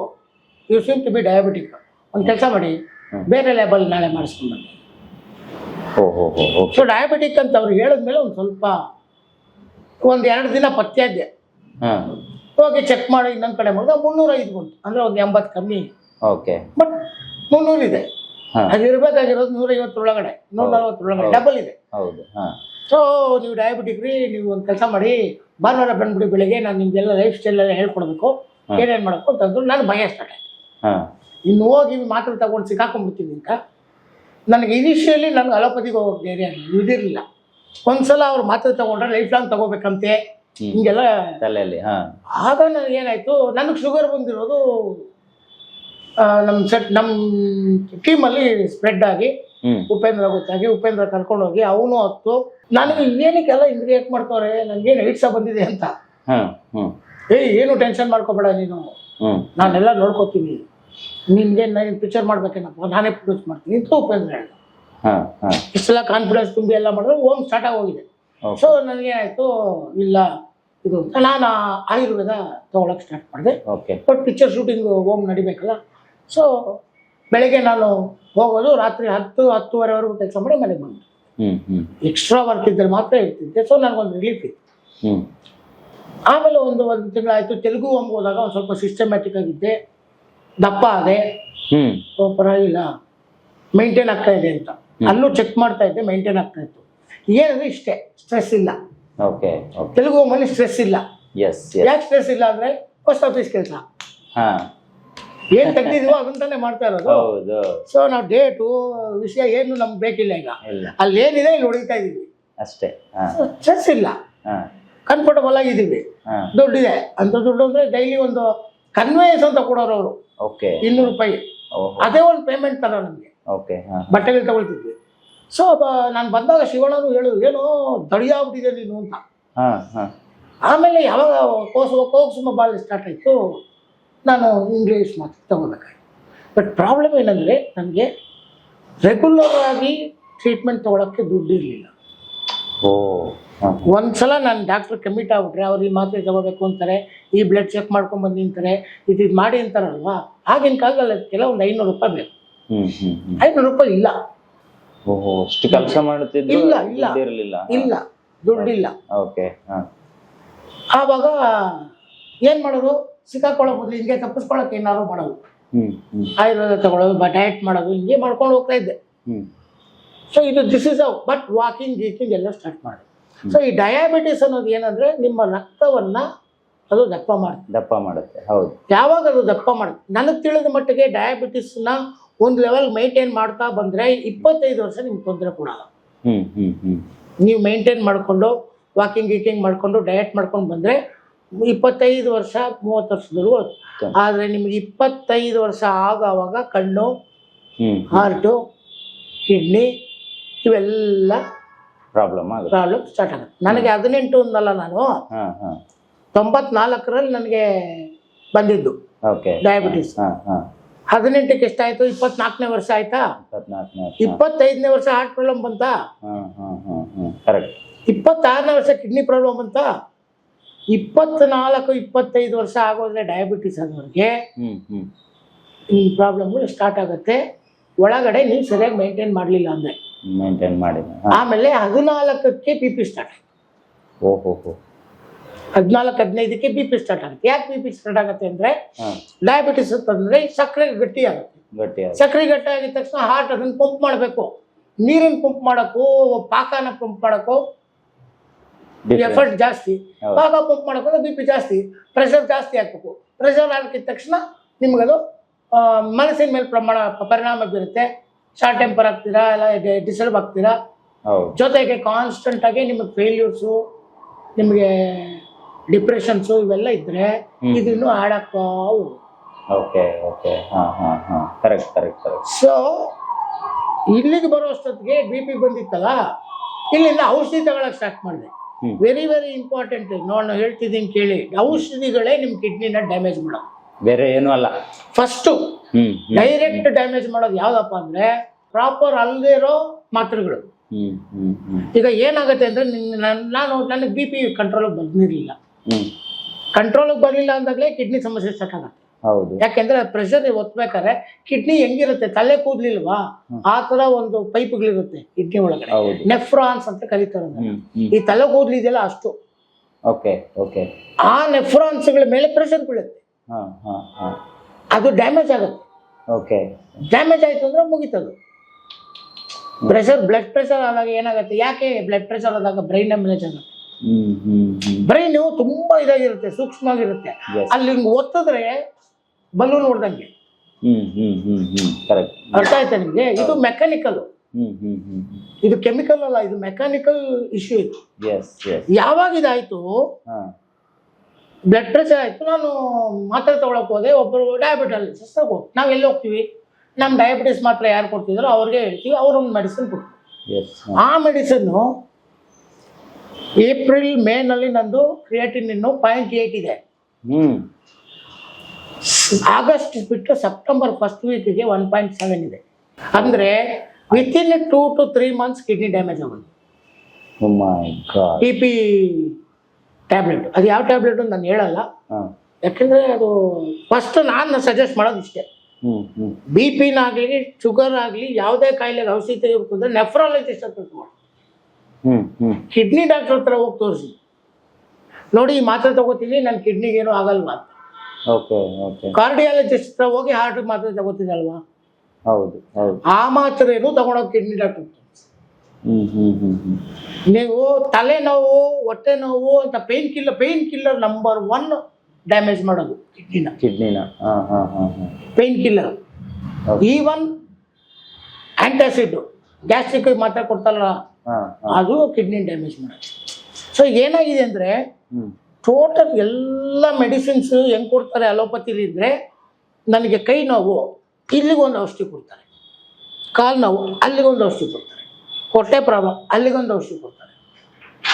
you seem to be diabetic ಒಂದು ಕೆಲಸ ಮಾಡಿ ಬೇರೆ ಲ್ಯಾಬಲ್ ನಾಳೆ ಮಾಡಿಸ್ಕೊಂಡು ಬನ್ನಿ. ಸೊ ಡಯಾಬಿಟಿಕ್ ಅಂತ ಅವ್ರು ಹೇಳಿದ್ಮೇಲೆ ಒಂದು ಸ್ವಲ್ಪ ಒಂದು ಎರಡು ದಿನ ಪತ್ತೆ ಇದ್ದೆ ಹಾ. ಹೋಗಿ ಚೆಕ್ ಮಾಡಿ ಇನ್ನೊಂದು ಕಡೆ ಮಾಡಿದ ಮುನ್ನೂರೈದು ಬಂತು ಅಂದರೆ ಒಂದು ಎಂಬತ್ತು ಕಮ್ಮಿ. ಓಕೆ ಬಟ್ ಮುನ್ನೂರಿದೆ ಇದೆ. ಅದು ಇರಬೇಕಾಗಿರೋದು ನೂರ ಐವತ್ತರೊಳಗಡೆ ನೂರ ನಲವತ್ತರೊಳಗಡೆ. ಡಬಲ್ ಇದೆ. ಹೌದು ಹಾ. ಸೊ ನೀವು ಡಯಾಬಿಟಿಕ್ ರೀ ನೀವು ಒಂದು ಕೆಲಸ ಮಾಡಿ ಭಾನುವಾರ ಬಂದ್ಬಿಡಿ ಬೆಳಿಗ್ಗೆ ನಾನು ನಿಮ್ಗೆಲ್ಲ ಲೈಫ್ ಸ್ಟೈಲ್ ಎಲ್ಲ ಹೇಳ್ಕೊಡ್ಬೇಕು. ಏನೇನು ಮಾಡಬೇಕು ಅಂತಂದ್ರು ನಾನು ಭಯ ಸ್ಟಾರ್ಟ್ ಆಯ್ತು. ಇನ್ನು ಹೋಗಿ ಮಾತ್ರೆ ತಗೊಂಡು ಸಿಕ್ಕಾಕೊಂಡ್ಬಿಡ್ತೀನಿ ಅಂತ. ನನಗೆ ಇನಿಷಿಯಲಿ ನನಗೆ ಅಲೋಪತಿಗೆ ಹೋಗೋಕೆ ಧೈರ್ಯ ಇದಿರಲಿಲ್ಲ. ಒಂದ್ಸಲ ಅವ್ರು ಮಾತ್ರೆ ತಗೊಂಡ್ರೆ ಲೈಫ್ ಲಾಂಗ್ ತಗೋಬೇಕಂತೆ. ಹಿಂಗೆಲ್ಲ ತಲೆಯಲ್ಲಿ ಆಗ ಆಗ ಏನಾಯ್ತು ನನಗೆ ಶುಗರ್ ಬಂದಿರೋದು ನಮ್ಮ ಸೆಟ್ ನಮ್ಮ ಟೀಮಲ್ಲಿ ಸ್ಪ್ರೆಡ್ ಆಗಿ ಉಪೇಂದ್ರ ಗೊತ್ತಾಗಿ ಉಪೇಂದ್ರ ಕರ್ಕೊಂಡು ಹೋಗಿ ಅವನು ಹತ್ತು ನನಗೆ ಏನಕ್ಕೆಲ್ಲ ಹಿಂಗ್ ರಿಯಾಕ್ಟ್ ಮಾಡ್ತಾವ್ರೆ ನನ್ಗೇನು ಏಡ್ಸ ಬಂದಿದೆ ಅಂತ. ಏಯ್ ಏನು ಟೆನ್ಷನ್ ಮಾಡ್ಕೋಬೇಡ ನೀನು. ನಾನೆಲ್ಲ ನೋಡ್ಕೋತೀನಿ. ನಿನ್ಗೆ ನಾನು ಪಿಕ್ಚರ್ ಮಾಡ್ಬೇಕೇನಪ್ಪ ನಾನೇ ಪ್ರೊಡ್ಯೂಸ್ ಮಾಡ್ತೀನಿ. ಅಂತ ಉಪೇಂದ್ರ. ಹೇಳ ಇಷ್ಟೆಲ್ಲ ಕಾನ್ಫಿಡೆನ್ಸ್ ತುಂಬಿ ಎಲ್ಲ ಮಾಡಿದ್ರೆ ಓಮ್ ಸ್ಟಾರ್ಟ್ ಆಗೋಗಿದೆ. ಸೊ ನನಗೆ ಆಯಿತು ಇಲ್ಲ ಇದು ನಾನು ಆಯುರ್ವೇದ ತಗೊಳಕ್ ಸ್ಟಾರ್ಟ್ ಮಾಡಿದೆ. ಬಟ್ ಪಿಕ್ಚರ್ ಶೂಟಿಂಗ್ ಓಮ್ ನಡಿಬೇಕಲ್ಲ. ಸೊ ಬೆಳಗ್ಗೆ ನಾನು ಹೋಗೋದು ರಾತ್ರಿ ಹತ್ತು ಹತ್ತುವರೆವರೆಗೂ ಕೆಲಸ ಮಾಡಿ ಮನೆಗೆ ಬಂದೆ. ಎಕ್ಸ್ಟ್ರಾ ವರ್ಕ್ ಇದ್ದರೆ ಮಾತ್ರ ಇರ್ತಿದ್ದೆ ಸೊ ನನಗೊಂದು ರಿಲೀಫ್ ಇತ್ತು. ಆಮೇಲೆ ಒಂದು ಒಂದು ತಿಂಗಳಾಯಿತು ತೆಲುಗು ಅಂಬ ಹೋದಾಗ ಒಂದು ಸ್ವಲ್ಪ ಸಿಸ್ಟಮ್ಯಾಟಿಕ್ ಆಗಿದ್ದೆ ದಪ್ಪ ಆದೆ. ಸೊ ಪರವಾಗಿಲ್ಲ. ಮೇಂಟೈನ್ ಆಗ್ತಾ ಇದೆ ಅಂತ. ಅಲ್ಲೂ ಚೆಕ್ ಮಾಡ್ತಾ ಇದ್ದೆ ಮೇಂಟೈನ್ ಆಗ್ತಾ ಇತ್ತು. ಏನಂದ್ರೆ ಇಷ್ಟೇ ಸ್ಟ್ರೆಸ್ ಇಲ್ಲ. ತೆಲುಗು ಮನೆ ಸ್ಟ್ರೆಸ್ ಇಲ್ಲ. ಯಾಕೆ ಸ್ಟ್ರೆಸ್ ಇಲ್ಲ ಅಂದ್ರೆ ಪೋಸ್ಟ್ ಆಫೀಸ್ ಕೆಲಸ. ಹಾ. ಏನ್ ತೆಗ್ದಿದೀವೋ ಅದನ್ನ ಮಾಡ್ತಾ ಇರೋದು. ಹೌದು. ಸೊ ನಾವು ಡೇಟು ವಿಷಯ ಏನು ನಮ್ಗೆ ಬೇಕಿಲ್ಲ ಈಗ. ಇಲ್ಲ. ಅಲ್ಲಿ ಏನಿದೆ ಇಲ್ಲಿ ಹೊಡಿತಾ ಇದೀವಿ. ಅಷ್ಟೇ. ಹಾ. ಸ್ಟ್ರೆಸ್ ಇಲ್ಲ. ಹಾ. ಕಂಫರ್ಟಬಲ್ ಆಗಿದ್ದೀವಿ. ಹಾ. ದುಡ್ಡಿದೆ. ಅಂತ ದುಡ್ಡು ಅಂದ್ರೆ ಡೈಲಿ ಒಂದು ಕನ್ವೇಯನ್ಸ್ ಅಂತ ಕೊಡೋರು ಅವರು. ಓಕೆ ಇನ್ನೂರು ರೂಪಾಯಿ. ಓಹೋ. ಅದೇ ಒಂದು ಪೇಮೆಂಟ್ ತರ ನಮಗೆ. ಓಕೆ ಹಾ. ಬಟ್ಟೆಗಳು ತಗೊಳ್ತಿದ್ವಿ. ಸೊ ನಾನು ಬಂದಾಗ ಶಿವಣ್ಣನು ಹೇಳು ಏನೋ ದಡಿಯಾಗ್ಬಿಟ್ಟಿದೆ ನೀನು ಅಂತ. ಹಾ ಹಾ. ಆಮೇಲೆ ಯಾವಾಗ ಕೋಸು ಕೋರ್ಸ್ ಬಾಲ್ ಸ್ಟಾರ್ಟ್ ಆಯಿತು. ನಾನು ಇಂಗ್ಲೀಷ್ ಮಾತ್ರ ತಗೋಬೇಕಾಯ್ತು. ಬಟ್ ಪ್ರಾಬ್ಲಮ್ ಏನಂದರೆ ನನಗೆ ರೆಗ್ಯುಲರ್ ಆಗಿ ಟ್ರೀಟ್ಮೆಂಟ್ ತೊಗೊಳಕ್ಕೆ ದುಡ್ಡು ಇರಲಿಲ್ಲ. ಓ ಒಂದ್ಸಲ ನಾನು ಡಾಕ್ಟರ್ ಕಮಿಟ್ ಆಗ್ಬಿಟ್ರೆ ಅವ್ರು ಈ ಮಾತ್ರೆ ತಗೋಬೇಕು ಅಂತಾರೆ ಈ ಬ್ಲಡ್ ಚೆಕ್ ಮಾಡ್ಕೊಂಡು ಬಂದು ಅಂತಾರೆ ಇದು ಇದು ಮಾಡಿ ಅಂತಾರಲ್ವಾ? ಆಗಿನ ಕಾಲದಲ್ಲಿ ಅದಕ್ಕೆಲ್ಲ ಒಂದು ಐನೂರು ರೂಪಾಯಿ ಬೇಕು. ಐನೂರು ರೂಪಾಯಿ ಇಲ್ಲ. ಓಹೋ ಅಷ್ಟು ಕೆಲಸ ಮಾಡುತ್ತಿದ್ದು ಇಲ್ಲ, ಇಲ್ಲ. ಇರಲಿಲ್ಲ. ಇಲ್ಲ ದುಡ್ಡಿಲ್ಲ. ಓಕೆ ಆವಾಗ ಏನು ಮಾಡೋದು ಸಿಕ್ಕಾಕೊಳ್ಳೋ ಬದಲು ಹಿಂಗೆ ತಪ್ಪಿಸ್ಕೊಳಕ್ಕೆ ಏನಾದ್ರು ಮಾಡೋದು. ಆಯುರ್ವೇದ ತಗೊಳ್ಳೋದು ಬ ಡಯಟ್ ಮಾಡೋದು ಹಿಂಗೆ ಮಾಡ್ಕೊಂಡು ಹೋಗ್ತಾ ಇದ್ದೆ. ಸೊ ಇದು this is a but walking ಗೀಕಿಂಗ್ ಎಲ್ಲ ಸ್ಟಾರ್ಟ್ ಮಾಡಿ. ಸೊ ಈ ಡಯಾಬಿಟಿಸ್ ಅನ್ನೋದು ಏನಂದ್ರೆ ನಿಮ್ಮ ರಕ್ತವನ್ನ ಅದು ದಪ್ಪ ಮಾಡುತ್ತೆ. ದಪ್ಪ ಮಾಡುತ್ತೆ ಹೌದು. ಯಾವಾಗ ಅದು ದಪ್ಪ ಮಾಡುತ್ತೆ? ನನಗೆ ತಿಳಿದ ಮಟ್ಟಿಗೆ ಡಯಾಬಿಟಿಸ್ನ ಒಂದು ಲೆವೆಲ್ ಮೈಂಟೈನ್ ಮಾಡ್ತಾ ಬಂದರೆ ಇಪ್ಪತ್ತೈದು ವರ್ಷ ನಿಮ್ಗೆ ತೊಂದರೆ ಕೊಡಲ್ಲ ಹ್ಮ್ ಹ್ಮ್ ಹ್ಮ್. ನೀವು ಮೈಂಟೈನ್ ಮಾಡಿಕೊಂಡು ವಾಕಿಂಗ್ ಗೀಕಿಂಗ್ ಮಾಡಿಕೊಂಡು ಡಯಟ್ ಮಾಡ್ಕೊಂಡು ಬಂದರೆ ಇಪ್ಪತ್ತೈದು ವರ್ಷ ಮೂವತ್ತು ವರ್ಷದವರೆಗೂ Okay. ಆದರೆ ನಿಮ್ಗೆ ಇಪ್ಪತ್ತೈದು ವರ್ಷ ಆಗೋವಾಗ ಕಣ್ಣು ಹಾರ್ಟು ಕಿಡ್ನಿ ಇವೆಲ್ಲ ಪ್ರಾಬ್ಲಮ್ ಪ್ರಾಬ್ಲಮ್ ಸ್ಟಾರ್ಟ್ ಆಗುತ್ತೆ. ನನಗೆ ಹದಿನೆಂಟು ಅಂದಲ್ಲ ನಾನು. ತೊಂಬತ್ನಾಲ್ಕರಲ್ಲಿ ನನಗೆ ಬಂದಿದ್ದು. ಹಾ ಹದಿನೆಂಟಕ್ಕೆ ಎಷ್ಟಾಯಿತು? ಇಪ್ಪತ್ನಾಲ್ಕನೇ ವರ್ಷ ಆಯ್ತಾ? ಇಪ್ಪತ್ತೈದನೇ ವರ್ಷ ಹಾರ್ಟ್ ಪ್ರಾಬ್ಲಮ್ ಬಂತ? ಹಾ ಹಾ ಹಾ ಹಾ. ಕರೆಕ್ಟ್ ಇಪ್ಪತ್ತಾರನೇ ವರ್ಷ ಕಿಡ್ನಿ ಪ್ರಾಬ್ಲಮ್ ಬಂತ? ಇಪ್ಪತ್ನಾಲ್ಕು ಇಪ್ಪತ್ತೈದು ವರ್ಷ ಆಗೋದ್ರೆ ಡಯಾಬಿಟಿಸ್ ಅನ್ನೋರಿಗೆ ಈ ಪ್ರಾಬ್ಲಮ್ಗಳು ಸ್ಟಾರ್ಟ್ ಆಗುತ್ತೆ. ಒಳಗಡೆ ನೀವು ಸರಿಯಾಗಿ ಮೇಂಟೈನ್ ಮಾಡಲಿಲ್ಲ ಅಂದರೆ. ಮೇಂಟೈನ್ ಮಾಡಿ ಆಮೇಲೆ ಹದಿನಾಲ್ಕಕ್ಕೆ ಬಿ ಪಿ ಸ್ಟಾರ್ಟ್ ಓಹೋ ಹೋ ಹದಿನಾಲ್ಕು ಹದಿನೈದಕ್ಕೆ ಬಿ ಪಿ ಸ್ಟಾರ್ಟ್ ಆಗುತ್ತೆ. ಯಾಕೆ ಬಿ ಪಿ ಸ್ಟಾರ್ಟ್ ಆಗುತ್ತೆ ಅಂದರೆ ಡಯಾಬಿಟಿಸ್ ಅಂತಂದರೆ ಸಕ್ಕರೆ ಗಟ್ಟಿ ಆಗುತ್ತೆ. ಆಗುತ್ತೆ. ಸಕ್ಕರೆ ಗಟ್ಟಿ ಆಗಿದ ತಕ್ಷಣ ಹಾರ್ಟ್ ಅದನ್ನು ಪಂಪ್ ಮಾಡಬೇಕು. ನೀರನ್ನು ಪಂಪ್ ಮಾಡೋಕ್ಕೂ ಪಾಕನ ಪಂಪ್ ಮಾಡೋಕ್ಕೂ. ಎಫರ್ಟ್ ಜಾಸ್ತಿ. ಭಾಗ ಪಂಪ್ ಮಾಡೋಕ್ಕೂ ಬಿ ಪಿ ಜಾಸ್ತಿ. ಪ್ರೆಷರ್ ಜಾಸ್ತಿ ಹಾಕ್ಬೇಕು. ಪ್ರೆಷರ್ ಹಾಕಿದ ತಕ್ಷಣ ನಿಮಗದು ಮನಸ್ಸಿನ ಮೇಲೆ ಪ್ರಮಾಣ ಪರಿಣಾಮ ಬೀರುತ್ತೆ. ಶಾರ್ಟ್ ಟೆಂಪರ್ ಆಗ್ತೀರಾ ಎಲ್ಲ ಡಿಸ್ಟರ್ಬ್ ಆಗ್ತೀರಾ? ಜೊತೆಗೆ ಕಾನ್ಸ್ಟೆಂಟ್ ಆಗಿ ನಿಮಗೆ ಫೇಲ್ಯೂರ್ಸು ನಿಮಗೆ ಡಿಪ್ರೆಷನ್ಸು ಇವೆಲ್ಲ ಇದ್ರೆ. ಇದನ್ನು ಹಾಳಾಗ್ತಾ okay okay correct correct correct so ಇಲ್ಲಿಗೆ ಬರೋ ಅಷ್ಟೊತ್ತಿಗೆ ಬಿ ಪಿ ಬಂದಿತ್ತಲ್ಲ ಇಲ್ಲಿಂದ ಔಷಧಿ ತಗೊಳಕ್ ಸ್ಟಾರ್ಟ್ ಮಾಡಿದೆ. ವೆರಿ ವೆರಿ ಇಂಪಾರ್ಟೆಂಟ್ ನಾನು ಹೇಳ್ತಿದ್ದೀನಿ ಕೇಳಿ. ಔಷಧಿಗಳೇ ನಿಮ್ಮ ಕಿಡ್ನಿನ ಡ್ಯಾಮೇಜ್ ಮಾಡೋದು. ಬೇರೆ ಏನೂ ಅಲ್ಲ. ಫಸ್ಟು ಡೈರೆಕ್ಟ್ ಡ್ಯಾಮೇಜ್ ಮಾಡೋದು ಯಾವ್ದಪ್ಪ ಅಂದ್ರೆ ಪ್ರಾಪರ್ ಅಲ್ಲದೆ ಇರೋ ಮಾತ್ರೆಗಳು. ಈಗ ಏನಾಗುತ್ತೆ ಅಂದ್ರೆ ನನ್- ನಾನು ನನಗೆ ಬಿ ಪಿ ಕಂಟ್ರೋಲಿಗೆ ಬಂದಿರಲಿಲ್ಲ. ಕಂಟ್ರೋಲ್ ಕಂಟ್ರೋಲಿಗೆ ಬರಲಿಲ್ಲ ಅಂದಾಗಲೇ ಕಿಡ್ನಿ ಸಮಸ್ಯೆ ಸ್ಟಾರ್ಟ್ ಆಗುತ್ತೆ. ಹೌದು. ಯಾಕೆಂದ್ರೆ ಪ್ರೆಷರ್ ಒತ್ಬೇಕಾದ್ರೆ ಕಿಡ್ನಿ ಹೆಂಗಿರುತ್ತೆ? ತಲೆ ಕೂದ್ಲಿಲ್ವಾ? ಆ ತರ ಒಂದು ಪೈಪ್ಗಳಿರುತ್ತೆ ಕಿಡ್ನಿ ಒಳಗಡೆ. ನೆಫ್ರಾನ್ಸ್ ಅಂತ ಕರೀತಾರೆ ಈ ತಲೆ ಕೂದ್ಲಿದೆಯಲ್ಲ ಅಷ್ಟು. ಓಕೆ ಓಕೆ ಆ ನೆಫ್ರಾನ್ಸ್ಗಳ ಮೇಲೆ ಪ್ರೆಷರ್ ಬೀಳುತ್ತೆ. ಹಾ ಹಾ ಹಾ. ಅದು ಡ್ಯಾಮೇಜ್ ಆಗುತ್ತೆ. ಓಕೆ ಡ್ಯಾಮೇಜ್ ಆಯ್ತು ಅಂದ್ರೆ ಮುಗೀತದು. ಪ್ರೆಷರ್ ಬ್ಲಡ್ ಪ್ರೆಷರ್ ಆದಾಗ ಏನಾಗುತ್ತೆ? ಯಾಕೆ ಬ್ಲಡ್ ಪ್ರೆಷರ್ ಆದಾಗ ಬ್ರೈನ್ ಡ್ಯಾಮೇಜ್ ಆಗುತ್ತೆ? ಬ್ರೈನ್ ತುಂಬಾ ಇದಾಗಿರುತ್ತೆ ಸೂಕ್ಷ್ಮವಾಗಿರುತ್ತೆ. ಅಲ್ಲಿ ಹಿಂಗ್ ಒತ್ತಿದ್ರೆ ಬಲೂನ್ ಹೊಡ್ದಂಗೆ ಅರ್ಥ ಆಯ್ತಾ ನಿಮ್ಗೆ? ಇದು ಮೆಕ್ಯಾನಿಕಲ್ ಇದು ಕೆಮಿಕಲ್ ಅಲ್ಲ ಇದು ಮೆಕ್ಯಾನಿಕಲ್ ಇಶ್ಯೂ ಎಸ್ ಯಾವಾಗ ಇದಾಯ್ತು? ಹಾ. ಬ್ಲಡ್ ಪ್ರೆಷರ್ ಆಯ್ತು. ನಾನು ಮಾತ್ರೆ ತಗೊಳಕ್ ಹೋದೆ. ಒಬ್ಬರು ಡಯಾಬಿಟಿಸ್ ತಗೋ ನಾವು ಎಲ್ಲಿ ಹೋಗ್ತೀವಿ? ನಮ್ಮ ಡಯಾಬಿಟಿಸ್ ಮಾತ್ರ ಯಾರು ಕೊಡ್ತಿದ್ರು? ಅವ್ರಿಗೆ ಹೇಳ್ತೀವಿ. ಅವ್ರೊಂದು ಮೆಡಿಸಿನ್ ಕೊಟ್ಟು ಎಸ್ ಆ ಮೆಡಿಸಿನ್ನು ಏಪ್ರಿಲ್ ಮೇನಲ್ಲಿ ನಂದು ಕ್ರಿಯೇಟಿನ್ ಇನ್ನು ಪಾಯಿಂಟ್ ಏಟ್ ಇದೆ. ಆಗಸ್ಟ್ ಬಿಟ್ಟು ಸೆಪ್ಟೆಂಬರ್ ಫಸ್ಟ್ ವೀಕಿಗೆ ಒನ್ ಪಾಯಿಂಟ್ ಸೆವೆನ್ ಇದೆ. ಅಂದರೆ within two to three months kidney damage ಆಗೋದು ಟಿ ಪಿ ಟ್ಯಾಬ್ಲೆಟ್ ಅದು ಯಾವ ಟ್ಯಾಬ್ಲೆಟ್ ನಾನು ಹೇಳಲ್ಲ. ಯಾಕೆಂದರೆ ಅದು ಫಸ್ಟ್ ನಾನು ಸಜೆಸ್ಟ್ ಮಾಡೋದು ಇಷ್ಟೇ. ಬಿ ಪಿನಾಗಲಿ ಶುಗರ್ ಆಗಲಿ ಯಾವುದೇ ಕಾಯಿಲೆಗೆ ಔಷಧಿ ತೆಗಿಬೇಕು ಅಂದರೆ ನೆಫ್ರಾಲಜಿಸ್ಟ್ ಹತ್ರ ತಗೊಳ್ಳಿ. ಕಿಡ್ನಿ ಡಾಕ್ಟರ್ ಹತ್ರ ಹೋಗಿ ತೋರಿಸಿ. ನೋಡಿ ಈ ಮಾತ್ರೆ ತಗೋತೀನಿ ನನ್ನ ಕಿಡ್ನಿಗೆ ಏನೂ ಆಗಲ್ವಾ ಅಂತ. ಕಾರ್ಡಿಯಾಲಜಿಸ್ಟ್ ಹೋಗಿ ಹಾರ್ಟ್ ಮಾತ್ರೆ ತಗೋತೀನಲ್ವಾ ಹೌದು ಆ ಏನು ತಗೊಂಡೋಗಿ ಕಿಡ್ನಿ ಡಾಕ್ಟರ್ ನೀವು ತಲೆನೋವು ಹೊಟ್ಟೆ ನೋವು ಅಂತ pain killer pain killer number one damage ಮಾಡೋದು ಕಿಡ್ನಿನ ಕಿಡ್ನಿನ ಹಾ ಹಾ ಹಾ ಹಾ. Pain killer. Even antacid gastric ಮಾತ್ರೆ ಕೊಡ್ತಾರಲ್ಲ ಅದು ಕಿಡ್ನಿ ಡ್ಯಾಮೇಜ್ ಮಾಡೋದು. ಸೊ ಏನಾಗಿದೆ ಅಂದ್ರೆ ಟೋಟಲ್ ಎಲ್ಲ ಮೆಡಿಸಿನ್ಸ್ ಹೆಂಗೆ ಕೊಡ್ತಾರೆ ಅಲೋಪತಿಲಿ ಇದ್ದರೆ ನನಗೆ ಕೈ ನೋವು ಇಲ್ಲಿಗೊಂದು ಔಷಧಿ ಕೊಡ್ತಾರೆ. ಕಾಲು ನೋವು ಅಲ್ಲಿಗೊಂದು ಔಷಧಿ ಕೊಡ್ತಾರೆ. ಹೊಟ್ಟೆ ಪ್ರಾಬ್ಲಮ್ ಅಲ್ಲಿಗೊಂದು ಔಷಧಿ ಕೊಡ್ತಾರೆ.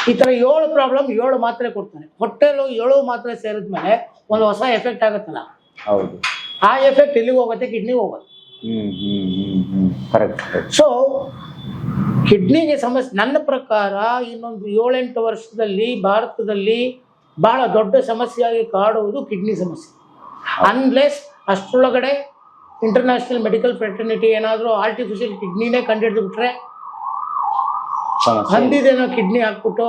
ಈ ಥರ ಏಳು ಪ್ರಾಬ್ಲಮ್ ಏಳು ಮಾತ್ರೆ ಕೊಡ್ತಾರೆ. ಹೊಟ್ಟೆಲು ಏಳು ಮಾತ್ರೆ ಸೇರಿದ್ಮೇಲೆ ಒಂದು ಹೊಸ ಎಫೆಕ್ಟ್ ಆಗುತ್ತಲ್ಲ? ಹೌದು. ಆ ಎಫೆಕ್ಟ್ ಇಲ್ಲಿಗೆ ಹೋಗುತ್ತೆ ಕಿಡ್ನಿಗೆ ಹೋಗುತ್ತೆ. ಸೊ ಕಿಡ್ನಿಗೆ ಸಮಸ್ಯೆ ನನ್ನ ಪ್ರಕಾರ ಇನ್ನೊಂದು ಏಳೆಂಟು ವರ್ಷದಲ್ಲಿ ಭಾರತದಲ್ಲಿ ಭಾಳ ದೊಡ್ಡ ಸಮಸ್ಯೆಯಾಗಿ ಕಾಡುವುದು ಕಿಡ್ನಿ ಸಮಸ್ಯೆ. ಅನ್ಲೆಸ್ ಅಷ್ಟರೊಳಗಡೆ ಇಂಟರ್ನ್ಯಾಷನಲ್ ಮೆಡಿಕಲ್ ಫ್ರೆಟರ್ನಿಟಿ ಏನಾದರೂ ಆರ್ಟಿಫಿಷಿಯಲ್ ಕಿಡ್ನಿನೇ ಕಂಡುಹಿಡಿದು ಬಿಟ್ರೆ ಹಂದಿದೇನೋ ಕಿಡ್ನಿ ಹಾಕ್ಬಿಟ್ಟು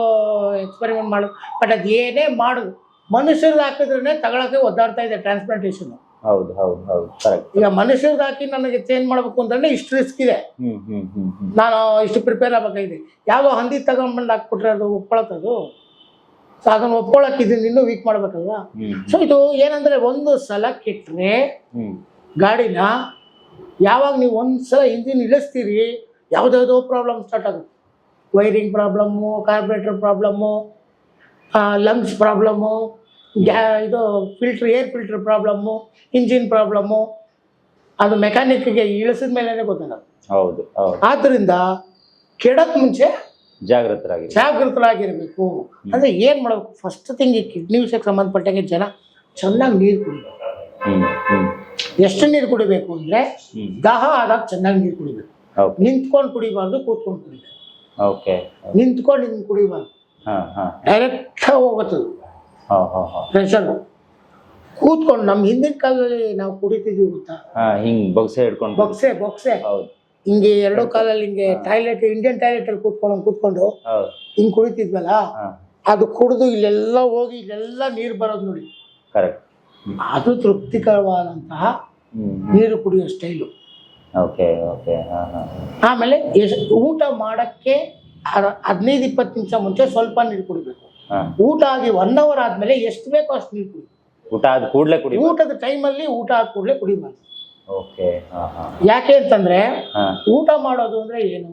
ಎಕ್ಸ್ಪೆರಿಮೆಂಟ್ ಮಾಡೋದು ಬಟ್ ಅದು ಏನೇ ಮಾಡೋದು ಮನುಷ್ಯರ್ದು ಹಾಕಿದ್ರೆ ತಗೊಳಕ್ಕೆ ಒದ್ದಾಡ್ತಾ ಇದೆ ಟ್ರಾನ್ಸ್ಪ್ಲಾಂಟೇಷನ್ ಹೌದು ಹೌದು ಹೌದು ಕರೆಕ್ಟ್ ಈಗ ಮನುಷ್ಯರ್ದು ಹಾಕಿ ನನಗೆ ಚೇಂಜ್ ಮಾಡಬೇಕು ಅಂತಂದ್ರೆ ಇಷ್ಟು ರಿಸ್ಕ್ ಇದೆ. ನಾನು ಇಷ್ಟು ಪ್ರಿಪೇರ್ ಆಗ್ಬೇಕಾಗಿದೆ. ಯಾವ ಹಂದಿ ತಗೊಂಡ್ಬಂದು ಹಾಕ್ಬಿಟ್ರೆ ಅದು ಒಪ್ಕೊಳತ್ತದು ಸೊ ಒಪ್ಕೊಳಕ್ ಇದನ್ನ ಇನ್ನೂ ವೀಕ್ ಮಾಡ್ಬೇಕಲ್ವಾ? ಸೊ ಇದು ಏನಂದ್ರೆ ಒಂದು ಸಲ ಕೆಟ್ಟರೆ ಗಾಡಿನ ಯಾವಾಗ ನೀವು ಒಂದ್ಸಲ ಇಂಜಿನ್ ಇಳಿಸ್ತೀರಿ ಯಾವುದ್ಯಾವುದೋ ಪ್ರಾಬ್ಲಮ್ ಸ್ಟಾರ್ಟ್ ಆಗುತ್ತೆ. Wiring problem carburettor problem lungs problem ಗ್ಯಾ ಇದು filter air filter problem engine problem ಅದು ಮೆಕ್ಯಾನಿಕ್ಗೆ ಇಳಿಸಿದ ಮೇಲೇ ಗೊತ್ತಾಗುತ್ತೆ ಹೌದು ಆದ್ದರಿಂದ ಕೆಡಕ್ ಮುಂಚೆ ಜಾಗೃತರಾಗಿ ಜಾಗೃತರಾಗಿರಬೇಕು. ಅಂದ್ರೆ ಏನ್ ಮಾಡಬೇಕು? ಫಸ್ಟ್ ಈ ಕಿಡ್ನಿ ವಿಷಯಕ್ಕೆ ಸಂಬಂಧಪಟ್ಟಂಗೆ ಜನ ಚೆನ್ನಾಗಿ ನೀರು ಕುಡಿಬೇಕು. ಎಷ್ಟು ನೀರು ಕುಡಿಬೇಕು ಅಂದ್ರೆ ದಾಹ ಆದಾಗ ಚೆನ್ನಾಗಿ ನೀರು ಕುಡಿಬೇಕು. ನಿಂತ್ಕೊಂಡು ಕುಡಿಬಾರ್ದು ಕೂತ್ಕೊಂಡು ಕುಡಿಬೇಕು. ಓಕೆ ನಿಂತ್ಕೊಂಡು ಹಿಂಗೆ ಕುಡಿಬಾರ್ದು. ಹಾ ಹಾ. ಡೈರೆಕ್ಟ್ ಹೋಗುತ್ತದೆ ಹಾ ಹಾ ಹಾ. ಪ್ರೆಷರ್ ಕೂತ್ಕೊಂಡು ನಮ್ಮ ಹಿಂದಿನ ಕಾಲದಲ್ಲಿ ನಾವು ಕುಡಿತಿದ್ವಿ ಗೊತ್ತಾ? ಹಾ ಹಿಂಗ್ ಬೊಗ್ಸೆ ಹಿಡ್ಕೊಂಡು ಬೊಕ್ಸೆ ಬೊಕ್ಸೆ ಹೌದು. ಹಿಂಗೆ ಎರಡು ಕಾಲಲ್ಲಿ ಹಿಂಗೆ ಟಾಯ್ಲೆಟ್ ಇಂಡಿಯನ್ ಟಾಯ್ಲೆಟ್ ಅಲ್ಲಿ ಕೂತ್ಕೊಂಡು ಕೂತ್ಕೊಂಡು ಹೌದು. ಹಿಂಗೆ ಕುಡಿತಿದ್ವಲ್ಲ? ಹಾ. ಅದು ಕುಡಿದು ಇಲ್ಲೆಲ್ಲ ಹೋಗಿ ಇಲ್ಲೆಲ್ಲ ನೀರು ಬರೋದು ನೋಡಿ. ಕರೆಕ್ಟ್ ಅದು ತೃಪ್ತಿಕರವಾದಂತಹ ನೀರು ಕುಡಿಯೋ ಸ್ಟೈಲು ಓಕೆ ಓಕೆ ಹಾ ಹಾ. ಆಮೇಲೆ ಎಷ್ಟು ಊಟ ಮಾಡಕ್ಕೆ ಅರ- ಹದಿನೈದು ಇಪ್ಪತ್ತು ನಿಮಿಷ ಮುಂಚೆ ಸ್ವಲ್ಪ ನೀರು ಕುಡಿಬೇಕು. ಹಾ. ಊಟ ಆಗಿ ಒನ್ ಅವರ್ ಆದ್ಮೇಲೆ ಎಷ್ಟು ಬೇಕೋ ಅಷ್ಟು ನೀರು ಕುಡಿ. ಊಟ ಆದ ಕೂಡಲೇ ಕುಡಿ ಊಟದ ಟೈಮಲ್ಲಿ ಊಟ ಆದ ಕೂಡಲೇ ಕುಡಿಬಾರ್ದು. ಓಕೆ ಯಾಕೆ ಅಂತಂದ್ರೆ ಊಟ ಮಾಡೋದು ಅಂದ್ರೆ ಏನು?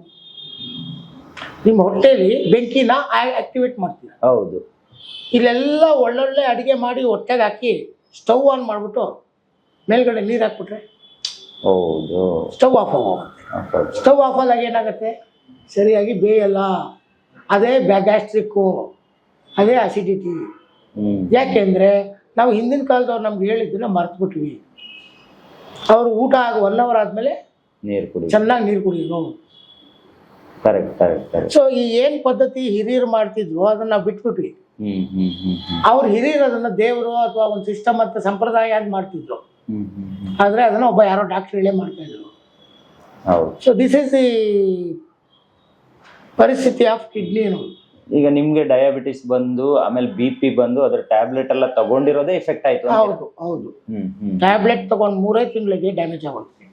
ನಿಮ್ಮ ಹೊಟ್ಟೆಲಿ ಬೆಂಕಿನ ಆಕ್ಟಿವೇಟ್ ಮಾಡ್ತೀವಿ ಹೌದು. ಇಲ್ಲೆಲ್ಲ ಒಳ್ಳೊಳ್ಳೆ ಅಡಿಗೆ ಮಾಡಿ ಹೊಟ್ಟೆಗೆ ಹಾಕಿ ಸ್ಟವ್ ಆನ್ ಮಾಡಿಬಿಟ್ಟು ಮೇಲ್ಗಡೆ ನೀರು ಹಾಕ್ಬಿಟ್ರೆ? ಹೌದು. ಸ್ಟವ್ ಆಫ್ ಆಗುತ್ತೆ ಸ್ಟವ್ ಆಫ್ ಆದಾಗ ಏನಾಗುತ್ತೆ? ಸರಿಯಾಗಿ ಬೇಯಲ್ಲ. ಅದೇ ಗ್ಯಾಸ್ಟ್ರಿಕ್ಕು ಅದೇ ಅಸಿಡಿಟಿ ಯಾಕೆಂದ್ರೆ ನಾವು ಹಿಂದಿನ ಕಾಲದವ್ರು ನಮ್ಗೆ ಹೇಳಿದ್ದನ್ನ ಮರ್ತ್ಬಿಟ್ವಿ. ಅವರು ಊಟ ಆಗ ಒನ್ ಅವರ್ ಆದಮೇಲೆ ನೀರು ಕುಡಿ ಚೆನ್ನಾಗಿ ನೀರು ಕುಡಿ ಕರೆಕ್ಟ್ ಕರೆಕ್ಟ್ ಕರೆಕ್ಟ್ ಸೊ ಈ ಏನು ಪದ್ಧತಿ ಹಿರಿಯರು ಮಾಡ್ತಿದ್ರು ಅದನ್ನ ನಾವು ಬಿಟ್ಬಿಟ್ವಿ ಅವ್ರು ಹಿರಿಯರು ಅದನ್ನ ದೇವರು ಅಥವಾ ಒಂದು ಸಿಸ್ಟಮ್ ಅಂತ ಸಂಪ್ರದಾಯ ಆಗಿ ಮಾಡ್ತಿದ್ರು. ಆದ್ರೆ ಅದನ್ನ ಒಬ್ಬ ಯಾರೋ ಡಾಕ್ಟರ್ ಹೇಳೇ ಮಾಡ್ತಾ ಇದ್ರು ಹೌದು. ಸೊ ದಿಸ್ ಇಸ್ ದಿ ಪರಿಸ್ಥಿತಿ ಆಫ್ ಕಿಡ್ನಿ ಅನ್ನೋದು. ಈಗ ನಿಮ್ಗೆ ಡಯಾಬಿಟಿಸ್ ಬಂದು ಆಮೇಲೆ ಬಿ ಪಿ ಬಂದು ಅದ್ರ ಟ್ಯಾಬ್ಲೆಟ್ ಎಲ್ಲ ತಗೊಂಡಿರೋದೇ ಎಫೆಕ್ಟ್ ಆಯ್ತು ಹೌದು ಹೌದು. ಟ್ಯಾಬ್ಲೆಟ್ ತಗೊಂಡು ಮೂರೇ ತಿಂಗಳಿಗೆ ಡ್ಯಾಮೇಜ್ ಆಗುತ್ತೆ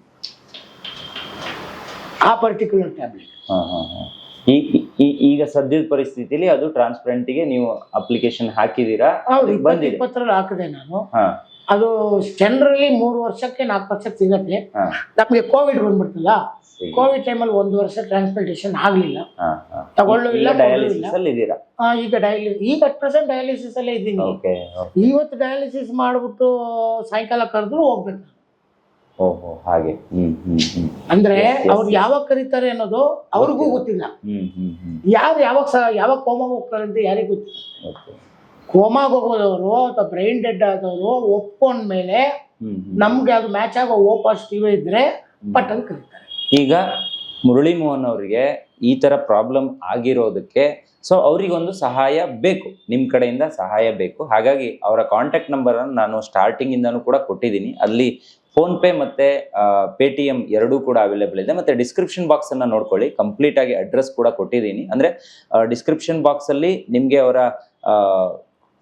ಆ ಪರ್ಟಿಕ್ಯುಲರ್ ಟ್ಯಾಬ್ಲೆಟ್ ಈಗ ಸದ್ಯದ ಪರಿಸ್ಥಿತಿಲಿ ಅದು ಟ್ರಾನ್ಸ್ಪರೆಂಟ್ಗೆ ನೀವು ಅಪ್ಲಿಕೇಶನ್ ಹಾಕಿದೀರಾ? ಬಂದಿದೆ. ಇಪ್ಪತ್ತರಲ್ಲಿ ಹಾಕಿದೆ ನಾನು. ಅದು ಜನರಲಿ ಮೂರು ವರ್ಷಕ್ಕೆ ನಾಲ್ಕು ವರ್ಷಕ್ಕೆ ಸಿಗತ್ತೆ. ನಮಗೆ ಕೋವಿಡ್ ಬಂದ್ಬಿಡ್ತಲ್ಲ. ಕೋವಿಡ್ ಟೈಮಲ್ಲಿ ಒಂದು ವರ್ಷ ಟ್ರಾನ್ಸ್ಪ್ಲಾಂಟೇಷನ್ ಆಗಲಿಲ್ಲ. ಕೊಳ್ಳು ಡಯಾಲಿಸಿಸ್ ಈಗ ಡಯಾಲಿಸ್ ಈಗ ಅಟ್ ಪ್ರೆಸೆಂಟ್ ಡಯಾಲಿಸಿಸ್ ಅಲ್ಲೇ ಇದ್ದೀನಿ. ಇವತ್ತು ಡಯಾಲಿಸಿಸ್ ಮಾಡಿಬಿಟ್ಟು ಸಾಯಂಕಾಲ ಕರೆದ್ರು ಹೋಗ್ಬೇಕು. ಹಾಗೆ. ಅಂದ್ರೆ ಅವ್ರು ಯಾವಾಗ ಕರೀತಾರೆ ಅನ್ನೋದು ಅವ್ರಿಗೂ ಗೊತ್ತಿಲ್ಲ. ಯಾರು ಯಾವಾಗ ಯಾವಾಗ ಕೋಮಾಗ ಹೋಗ್ತಾರೆ ಅಂತ ಯಾರಿಗೂ ಗೊತ್ತಿಲ್ಲ. ಕೋಮಾಗ ಹೋಗೋದವರು ಅಥವಾ ಬ್ರೈನ್ ಡೆಡ್ ಆದವರು ಒಪ್ಕೊಂಡ್ಮೇಲೆ ನಮ್ಗೆ ಅದು ಮ್ಯಾಚ್ ಆಗೋ ಓ ಪಾಸಿಟಿವ್ ಇದ್ರೆ ಪಟ್ ಅಂತ ಕರೀತಾರೆ. ಈಗ ಮುರಳಿ ಮೋಹನ್ ಅವರಿಗೆ ಈ ತರ ಪ್ರಾಬ್ಲಮ್ ಆಗಿರೋದಕ್ಕೆ ಸೊ ಅವರಿಗೊಂದು ಸಹಾಯ ಬೇಕು ನಿಮ್ಮ ಕಡೆಯಿಂದ ಸಹಾಯ ಬೇಕು. ಹಾಗಾಗಿ ಅವರ ಕಾಂಟ್ಯಾಕ್ಟ್ ನಂಬರ್ ಅನ್ನು ನಾನು ಸ್ಟಾರ್ಟಿಂಗ್ ಇಂದನೂ ಕೂಡ ಕೊಟ್ಟಿದ್ದೀನಿ. ಅಲ್ಲಿ ಫೋನ್ ಪೇ ಮತ್ತೆ ಪೇ ಟಿ ಎಂ ಎರಡೂ ಕೂಡ ಅವೈಲೇಬಲ್ ಇದೆ. ಮತ್ತೆ ಡಿಸ್ಕ್ರಿಪ್ಷನ್ ಬಾಕ್ಸ್ ಅನ್ನ ನೋಡ್ಕೊಳ್ಳಿ. ಕಂಪ್ಲೀಟ್ ಆಗಿ ಅಡ್ರೆಸ್ ಕೂಡ ಕೊಟ್ಟಿದ್ದೀನಿ. ಅಂದ್ರೆ ಡಿಸ್ಕ್ರಿಪ್ಷನ್ ಬಾಕ್ಸ್ ಅಲ್ಲಿ ನಿಮಗೆ ಅವರ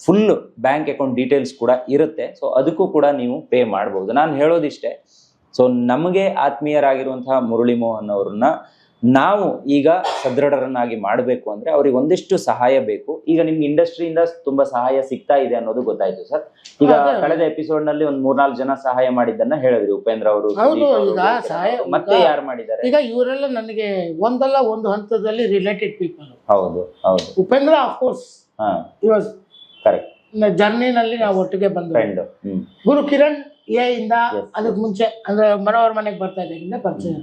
ಫುಲ್ ಬ್ಯಾಂಕ್ ಅಕೌಂಟ್ ಡೀಟೇಲ್ಸ್ ಕೂಡ ಇರುತ್ತೆ. ಸೊ ಅದಕ್ಕೂ ಕೂಡ ನೀವು ಪೇ ಮಾಡ್ಬೋದು. ನಾನು ಹೇಳೋದಿಷ್ಟೇ ಸೊ ನಮಗೆ ಆತ್ಮೀಯರಾಗಿರುವಂತಹ ಮುರಳಿ ಮೋಹನ್ ಅವ್ರನ್ನ ನಾವು ಈಗ ಸದೃಢರನ್ನಾಗಿ ಮಾಡಬೇಕು ಅಂದ್ರೆ ಅವ್ರಿಗೆ ಒಂದಿಷ್ಟು ಸಹಾಯ ಬೇಕು. ಈಗ ನಿಮ್ಗೆ ಇಂಡಸ್ಟ್ರಿಯಿಂದ ತುಂಬಾ ಸಹಾಯ ಸಿಗ್ತಾ ಇದೆ ಅನ್ನೋದು ಗೊತ್ತಾಯ್ತು ಸರ್. ಈಗ ಕಳೆದ ಎಪಿಸೋಡ್ನಲ್ಲಿ ಒಂದ್ ಮೂರ್ನಾಲ್ಕು ಜನ ಸಹಾಯ ಮಾಡಿದ್ದನ್ನ ಹೇಳಿದ್ರಿ ಉಪೇಂದ್ರ ಅವರು ಮತ್ತೆ ಯಾರು ಮಾಡಿದ್ದಾರೆ? ಈಗ ಇವರೆಲ್ಲ ನನಗೆ ಒಂದಲ್ಲ ಒಂದು ಹಂತದಲ್ಲಿ ರಿಲೇಟೆಡ್ ಪೀಪಲ್ ಹೌದು ಹೌದು. ಉಪೇಂದ್ರ ಅಫ್ಕೋರ್ಸ್ ಕರೆಕ್ಟ್ ಜರ್ನಿನಲ್ಲಿ ನಾವು ಒಟ್ಟಿಗೆ ಬಂದ್ರೆ ಫ್ರೆಂಡ್ ಗುರು ಕಿರಣ್ ಎ ಇಂದ ಅದಕ್ಕೆ ಮುಂಚೆ ಅಂದ್ರೆ ಮನೋಹರ್ ಮನೆಗೆ ಬರ್ತಾ ಇದ್ದಾಗಿಂದ ಪರಿಚಯ.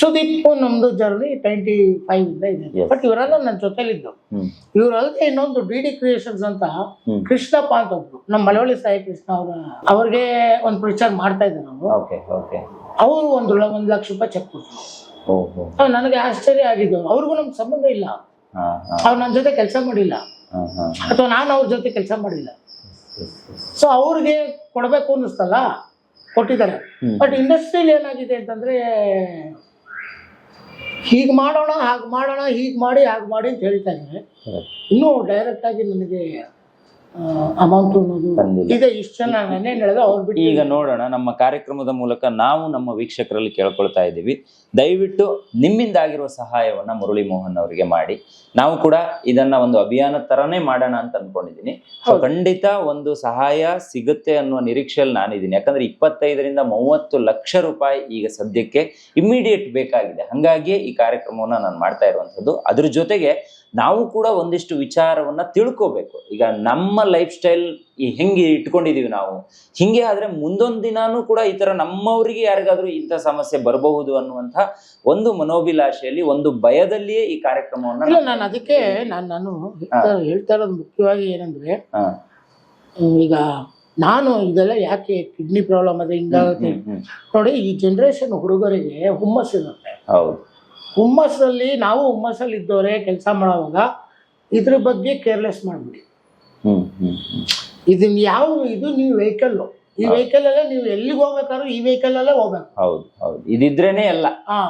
ಸುದೀಪ್ ನಮ್ದು ಜರ್ನಿ ಟ್ವೆಂಟಿ ಫೈವ್ ಇಂದ. ಇದೆ ಬಟ್ ಇವರೆಲ್ಲ ನನ್ನ ಜೊತೆಲಿದ್ದು. ಇವರಲ್ಲದೆ ಇನ್ನೊಂದು ಡಿ ಡಿ ಕ್ರಿಯೇಷನ್ಸ್ ಅಂತ ಕೃಷ್ಣಪ್ಪ ಅಂತ ಒಬ್ರು. ನಮ್ಮ ಮಳವಳ್ಳಿ ಸಾಯಿ ಕೃಷ್ಣ ಅವರ ಅವ್ರಿಗೆ ಒಂದು ಪ್ರಚಾರ ಮಾಡ್ತಾ ಇದ್ದೆ ನಾವು ಅವರು ಒಂದು ಒಂದು ಲಕ್ಷ ರೂಪಾಯಿ ಚೆಕ್ ಕೊಟ್ಟರು ನನಗೆ ಆಶ್ಚರ್ಯ ಆಗಿದ್ದು. ಅವ್ರಿಗೂ ನಮ್ಗೆ ಸಂಬಂಧ ಇಲ್ಲ. ಅವ್ರು ನನ್ನ ಜೊತೆ ಕೆಲಸ ಮಾಡಿಲ್ಲ. ಅಥವಾ ನಾನು ಅವ್ರ ಜೊತೆ ಕೆಲಸ ಮಾಡಿಲ್ಲ. ಸೊ ಅವ್ರಿಗೆ ಕೊಡಬೇಕು ಅನ್ನಿಸ್ತಲ್ಲ? ಕೊಟ್ಟಿದ್ದಾರೆ. ಬಟ್ ಇಂಡಸ್ಟ್ರಿಯಲ್ಲಿ ಏನಾಗಿದೆ ಅಂತಂದ್ರೆ ಹೀಗೆ ಮಾಡೋಣ ಹಾಗೆ ಮಾಡೋಣ ಹೀಗೆ ಮಾಡಿ ಹಾಗೆ ಮಾಡಿ ಅಂತ ಹೇಳ್ತಾ ಇದ್ದಾರೆ. ಇನ್ನೂ ಡೈರೆಕ್ಟ್ ಆಗಿ ನನಗೆ ಅಮೌಂಟ್ ಅನ್ನೋದು. ಇದೆ ಇಷ್ಟು ಜನ ನಾನೇನು ಅವ್ರು ಬಿಟ್ಟು ಈಗ ನೋಡೋಣ ನಮ್ಮ ಕಾರ್ಯಕ್ರಮದ ಮೂಲಕ ನಾವು ನಮ್ಮ ವೀಕ್ಷಕರಲ್ಲಿ ಕೇಳ್ಕೊಳ್ತಾ ಇದ್ದೀವಿ. ದಯವಿಟ್ಟು ನಿಮ್ಮಿಂದ ಆಗಿರುವ ಸಹಾಯವನ್ನ ಮುರಳಿ ಮೋಹನ್ ಅವರಿಗೆ ಮಾಡಿ. ನಾವು ಕೂಡ ಇದನ್ನ ಒಂದು ಅಭಿಯಾನ ತರನೇ ಮಾಡೋಣ ಅಂತ ಅನ್ಕೊಂಡಿದ್ದೀನಿ ಖಂಡಿತ ಒಂದು ಸಹಾಯ ಸಿಗುತ್ತೆ ಅನ್ನುವ ನಿರೀಕ್ಷೆಯಲ್ಲಿ ನಾನಿದ್ದೀನಿ ಯಾಕಂದ್ರೆ ಇಪ್ಪತ್ತೈದರಿಂದ ಮೂವತ್ತು ಲಕ್ಷ ರೂಪಾಯಿ ಈಗ ಸದ್ಯಕ್ಕೆ ಇಮ್ಮಿಡಿಯೇಟ್ ಬೇಕಾಗಿದೆ. ಹಂಗಾಗಿ ಈ ಕಾರ್ಯಕ್ರಮವನ್ನ ನಾನು ಮಾಡ್ತಾ ಇರುವಂಥದ್ದು. ಅದ್ರ ಜೊತೆಗೆ ನಾವು ಕೂಡ ಒಂದಿಷ್ಟು ವಿಚಾರವನ್ನ ತಿಳ್ಕೋಬೇಕು. ಈಗ ನಮ್ಮ ಲೈಫ್ ಸ್ಟೈಲ್ ಹೆಂಗೆ ಇಟ್ಕೊಂಡಿದೀವಿ ನಾವು? ಹಿಂಗೆ ಆದ್ರೆ ಮುಂದೊಂದು ದಿನಾನೂ ಕೂಡ ಈ ತರ ನಮ್ಮವರಿಗೆ ಯಾರಿಗಾದ್ರೂ ಇಂಥ ಸಮಸ್ಯೆ ಬರಬಹುದು ಅನ್ನುವಂತ ಒಂದು ಮನೋಭಿಲಾಷೆಯಲ್ಲಿ ಒಂದು ಭಯದಲ್ಲಿಯೇ ಈ ಕಾರ್ಯಕ್ರಮವನ್ನು ಇಲ್ಲ ನಾನು ಅದಕ್ಕೆ ನಾನು ನಾನು ಹೇಳ್ತಾ ಇರೋದು ಮುಖ್ಯವಾಗಿ ಏನಂದ್ರೆ ಈಗ ನಾನು ಇದೆಲ್ಲ ಯಾಕೆ ಕಿಡ್ನಿ ಪ್ರಾಬ್ಲಮ್ ಅದೇ ಹಿಂಗಾಗುತ್ತೆ. ನೋಡಿ ಈ ಜನರೇಷನ್ ಹುಡುಗರಿಗೆ ಹುಮ್ಮಸ್ ಇರುತ್ತೆ ಹೌದು. ಹುಮ್ಮಸ್ಸಲ್ಲಿ ನಾವು ಹುಮ್ಮಸ್ಸಲ್ಲಿ ಇದ್ದವರೇ ಕೆಲಸ ಮಾಡುವಾಗ ಇದ್ರ ಬಗ್ಗೆ ಕೇರ್ಲೆಸ್ ಮಾಡ್ಬಿಡಿ. ಇದನ್ನ ಯಾವ ಇದು ನೀವು ವೆಹಿಕಲ್ ಈ ವೆಹಿಕಲ್ ಅಲ್ಲೇ ನೀವು ಎಲ್ಲಿಗೆ ಹೋಗ್ಬೇಕಾದ್ರೂ ಈ ವೆಹಿಕಲ್ ಅಲ್ಲೇ ಹೋಗ್ಬೇಕು. ಹೌದು ಹೌದು. ಇದಿದ್ರೇನೆ ಎಲ್ಲ. ಹಾ.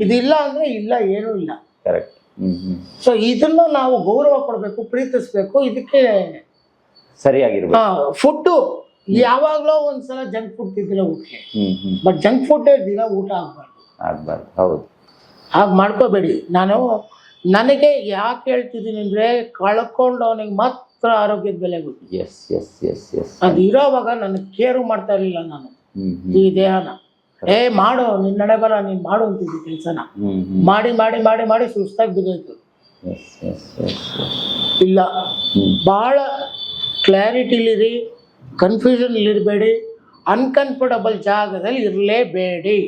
ಇದಿಲ್ಲ ಅಂದ್ರೆ ಇಲ್ಲ ಏನೂ ಇಲ್ಲ. ಕರೆಕ್ಟ್ ಸೊ ಇದನ್ನ ನಾವು ಗೌರವ ಕೊಡಬೇಕು ಪ್ರೀತಿಸ್ಬೇಕು ಇದಕ್ಕೆ ಸರಿಯಾಗಿರ್ಬೇಕು. ಫುಡ್ಡು ಯಾವಾಗ್ಲೋ ಒಂದ್ಸಲ ಜಂಕ್ ಫುಡ್ ತಿಂದ್ರೆ ಓಕೆ ಬಟ್ ಜಂಕ್ ಫುಡ್ ದಿನ ಊಟ ಆಗ್ಬಾರ್ದು. ಆಗ್ಬಾರ್ದು. ಹೌದು. ಹಾಗೆ ಮಾಡ್ಕೋಬೇಡಿ. ನಾನು ನನಗೆ ಯಾಕೆ ಹೇಳ್ತಿದ್ದೀನಿ ಅಂದ್ರೆ ಕಳ್ಕೊಂಡವನಿಗೆ ಮಾತ್ರ ಆರೋಗ್ಯದ ಬೆಲೆ ಗೊತ್ತು. ಎಸ್ ಎಸ್ ಎಸ್ ಎಸ್ ಅದು ಇರೋವಾಗ ನನಗೆ ಕೇರು ಮಾಡ್ತಾ ಇರಲಿಲ್ಲ ನಾನು. ಈ ದೇಹನ. ಏ ಮಾಡು ನಿನ್ನ ನಡೆ ಬರ ನೀನು ಮಾಡು ಅಂತಿದ್ದಿ ಕೆಲಸನ. ಮಾಡಿ ಮಾಡಿ ಮಾಡಿ ಮಾಡಿ ಸುಸ್ತಾಗಿ ಬಿದ್ದೋಯ್ತು. ಎಸ್ ಇಲ್ಲ. ಬಹಳ ಭಾಳ ಕ್ಲಾರಿಟಿಲಿರಿ ಕನ್ಫ್ಯೂಷನ್ ಇರಬೇಡಿ ಅನ್ಕಂಫರ್ಟಬಲ್ ಜಾಗದಲ್ಲಿ ಇರಲೇಬೇಡಿ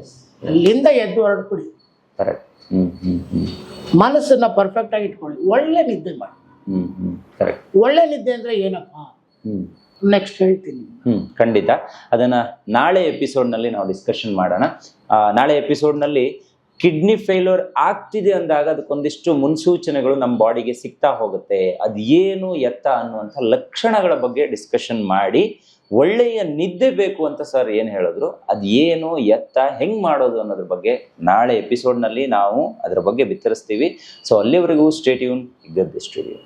ಎಸ್ ಅಲ್ಲಿಂದ ಎದ್ದು ಹೊರಡ್ಬಿಡಿ. ಕರೆಕ್ಟ್ ಮನಸ್ಸನ್ನ ಪರ್ಫೆಕ್ಟ್ ಆಗಿ ಇಟ್ಕೊಳ್ಳಿ. ಒಳ್ಳೆ ನಿದ್ದೆ ಮಾಡಿ. ಹ್ಮ್ ಹ್ಮ್. ಕರೆಕ್ಟ್ ಒಳ್ಳೆ ನಿದ್ದೆ ಅಂದ್ರೆ ಏನಪ್ಪ? ನೆಕ್ಸ್ಟ್ ಹೇಳ್ತೀನಿ. ಹ್ಮ್ ಖಂಡಿತ. ಅದನ್ನ ನಾಳೆ ಎಪಿಸೋಡ್ನಲ್ಲಿ ನಾವು ಡಿಸ್ಕಷನ್ ಮಾಡೋಣ. ಆ, ನಾಳೆ ಎಪಿಸೋಡ್ನಲ್ಲಿ ಕಿಡ್ನಿ ಫೇಲ್ಯೂರ್ ಆಗ್ತಿದೆ ಅಂದಾಗ ಅದಕ್ಕೊಂದಿಷ್ಟು ಮುನ್ಸೂಚನೆಗಳು ನಮ್ಮ ಬಾಡಿಗೆ ಸಿಗ್ತಾ ಹೋಗುತ್ತೆ. ಅದು ಏನು ಎತ್ತ ಅನ್ನುವಂಥ ಲಕ್ಷಣಗಳ ಬಗ್ಗೆ ಡಿಸ್ಕಷನ್ ಮಾಡಿ ಒಳ್ಳೆಯ ನಿದ್ದೆ ಬೇಕು ಅಂತ ಸರ್ ಏನು ಹೇಳಿದ್ರು? ಅದು ಏನು ಎತ್ತ ಹೆಂಗೆ ಮಾಡೋದು ಅನ್ನೋದ್ರ ಬಗ್ಗೆ ನಾಳೆ ಎಪಿಸೋಡ್ನಲ್ಲಿ ನಾವು ಅದರ ಬಗ್ಗೆ ಬಿತ್ತರಿಸ್ತೀವಿ. ಸೊ ಅಲ್ಲಿವರೆಗೂ ಸ್ಟೇಟ್ಯೂನ್ ಗದ್ದೆ ಸ್ಟುಡಿಯೋ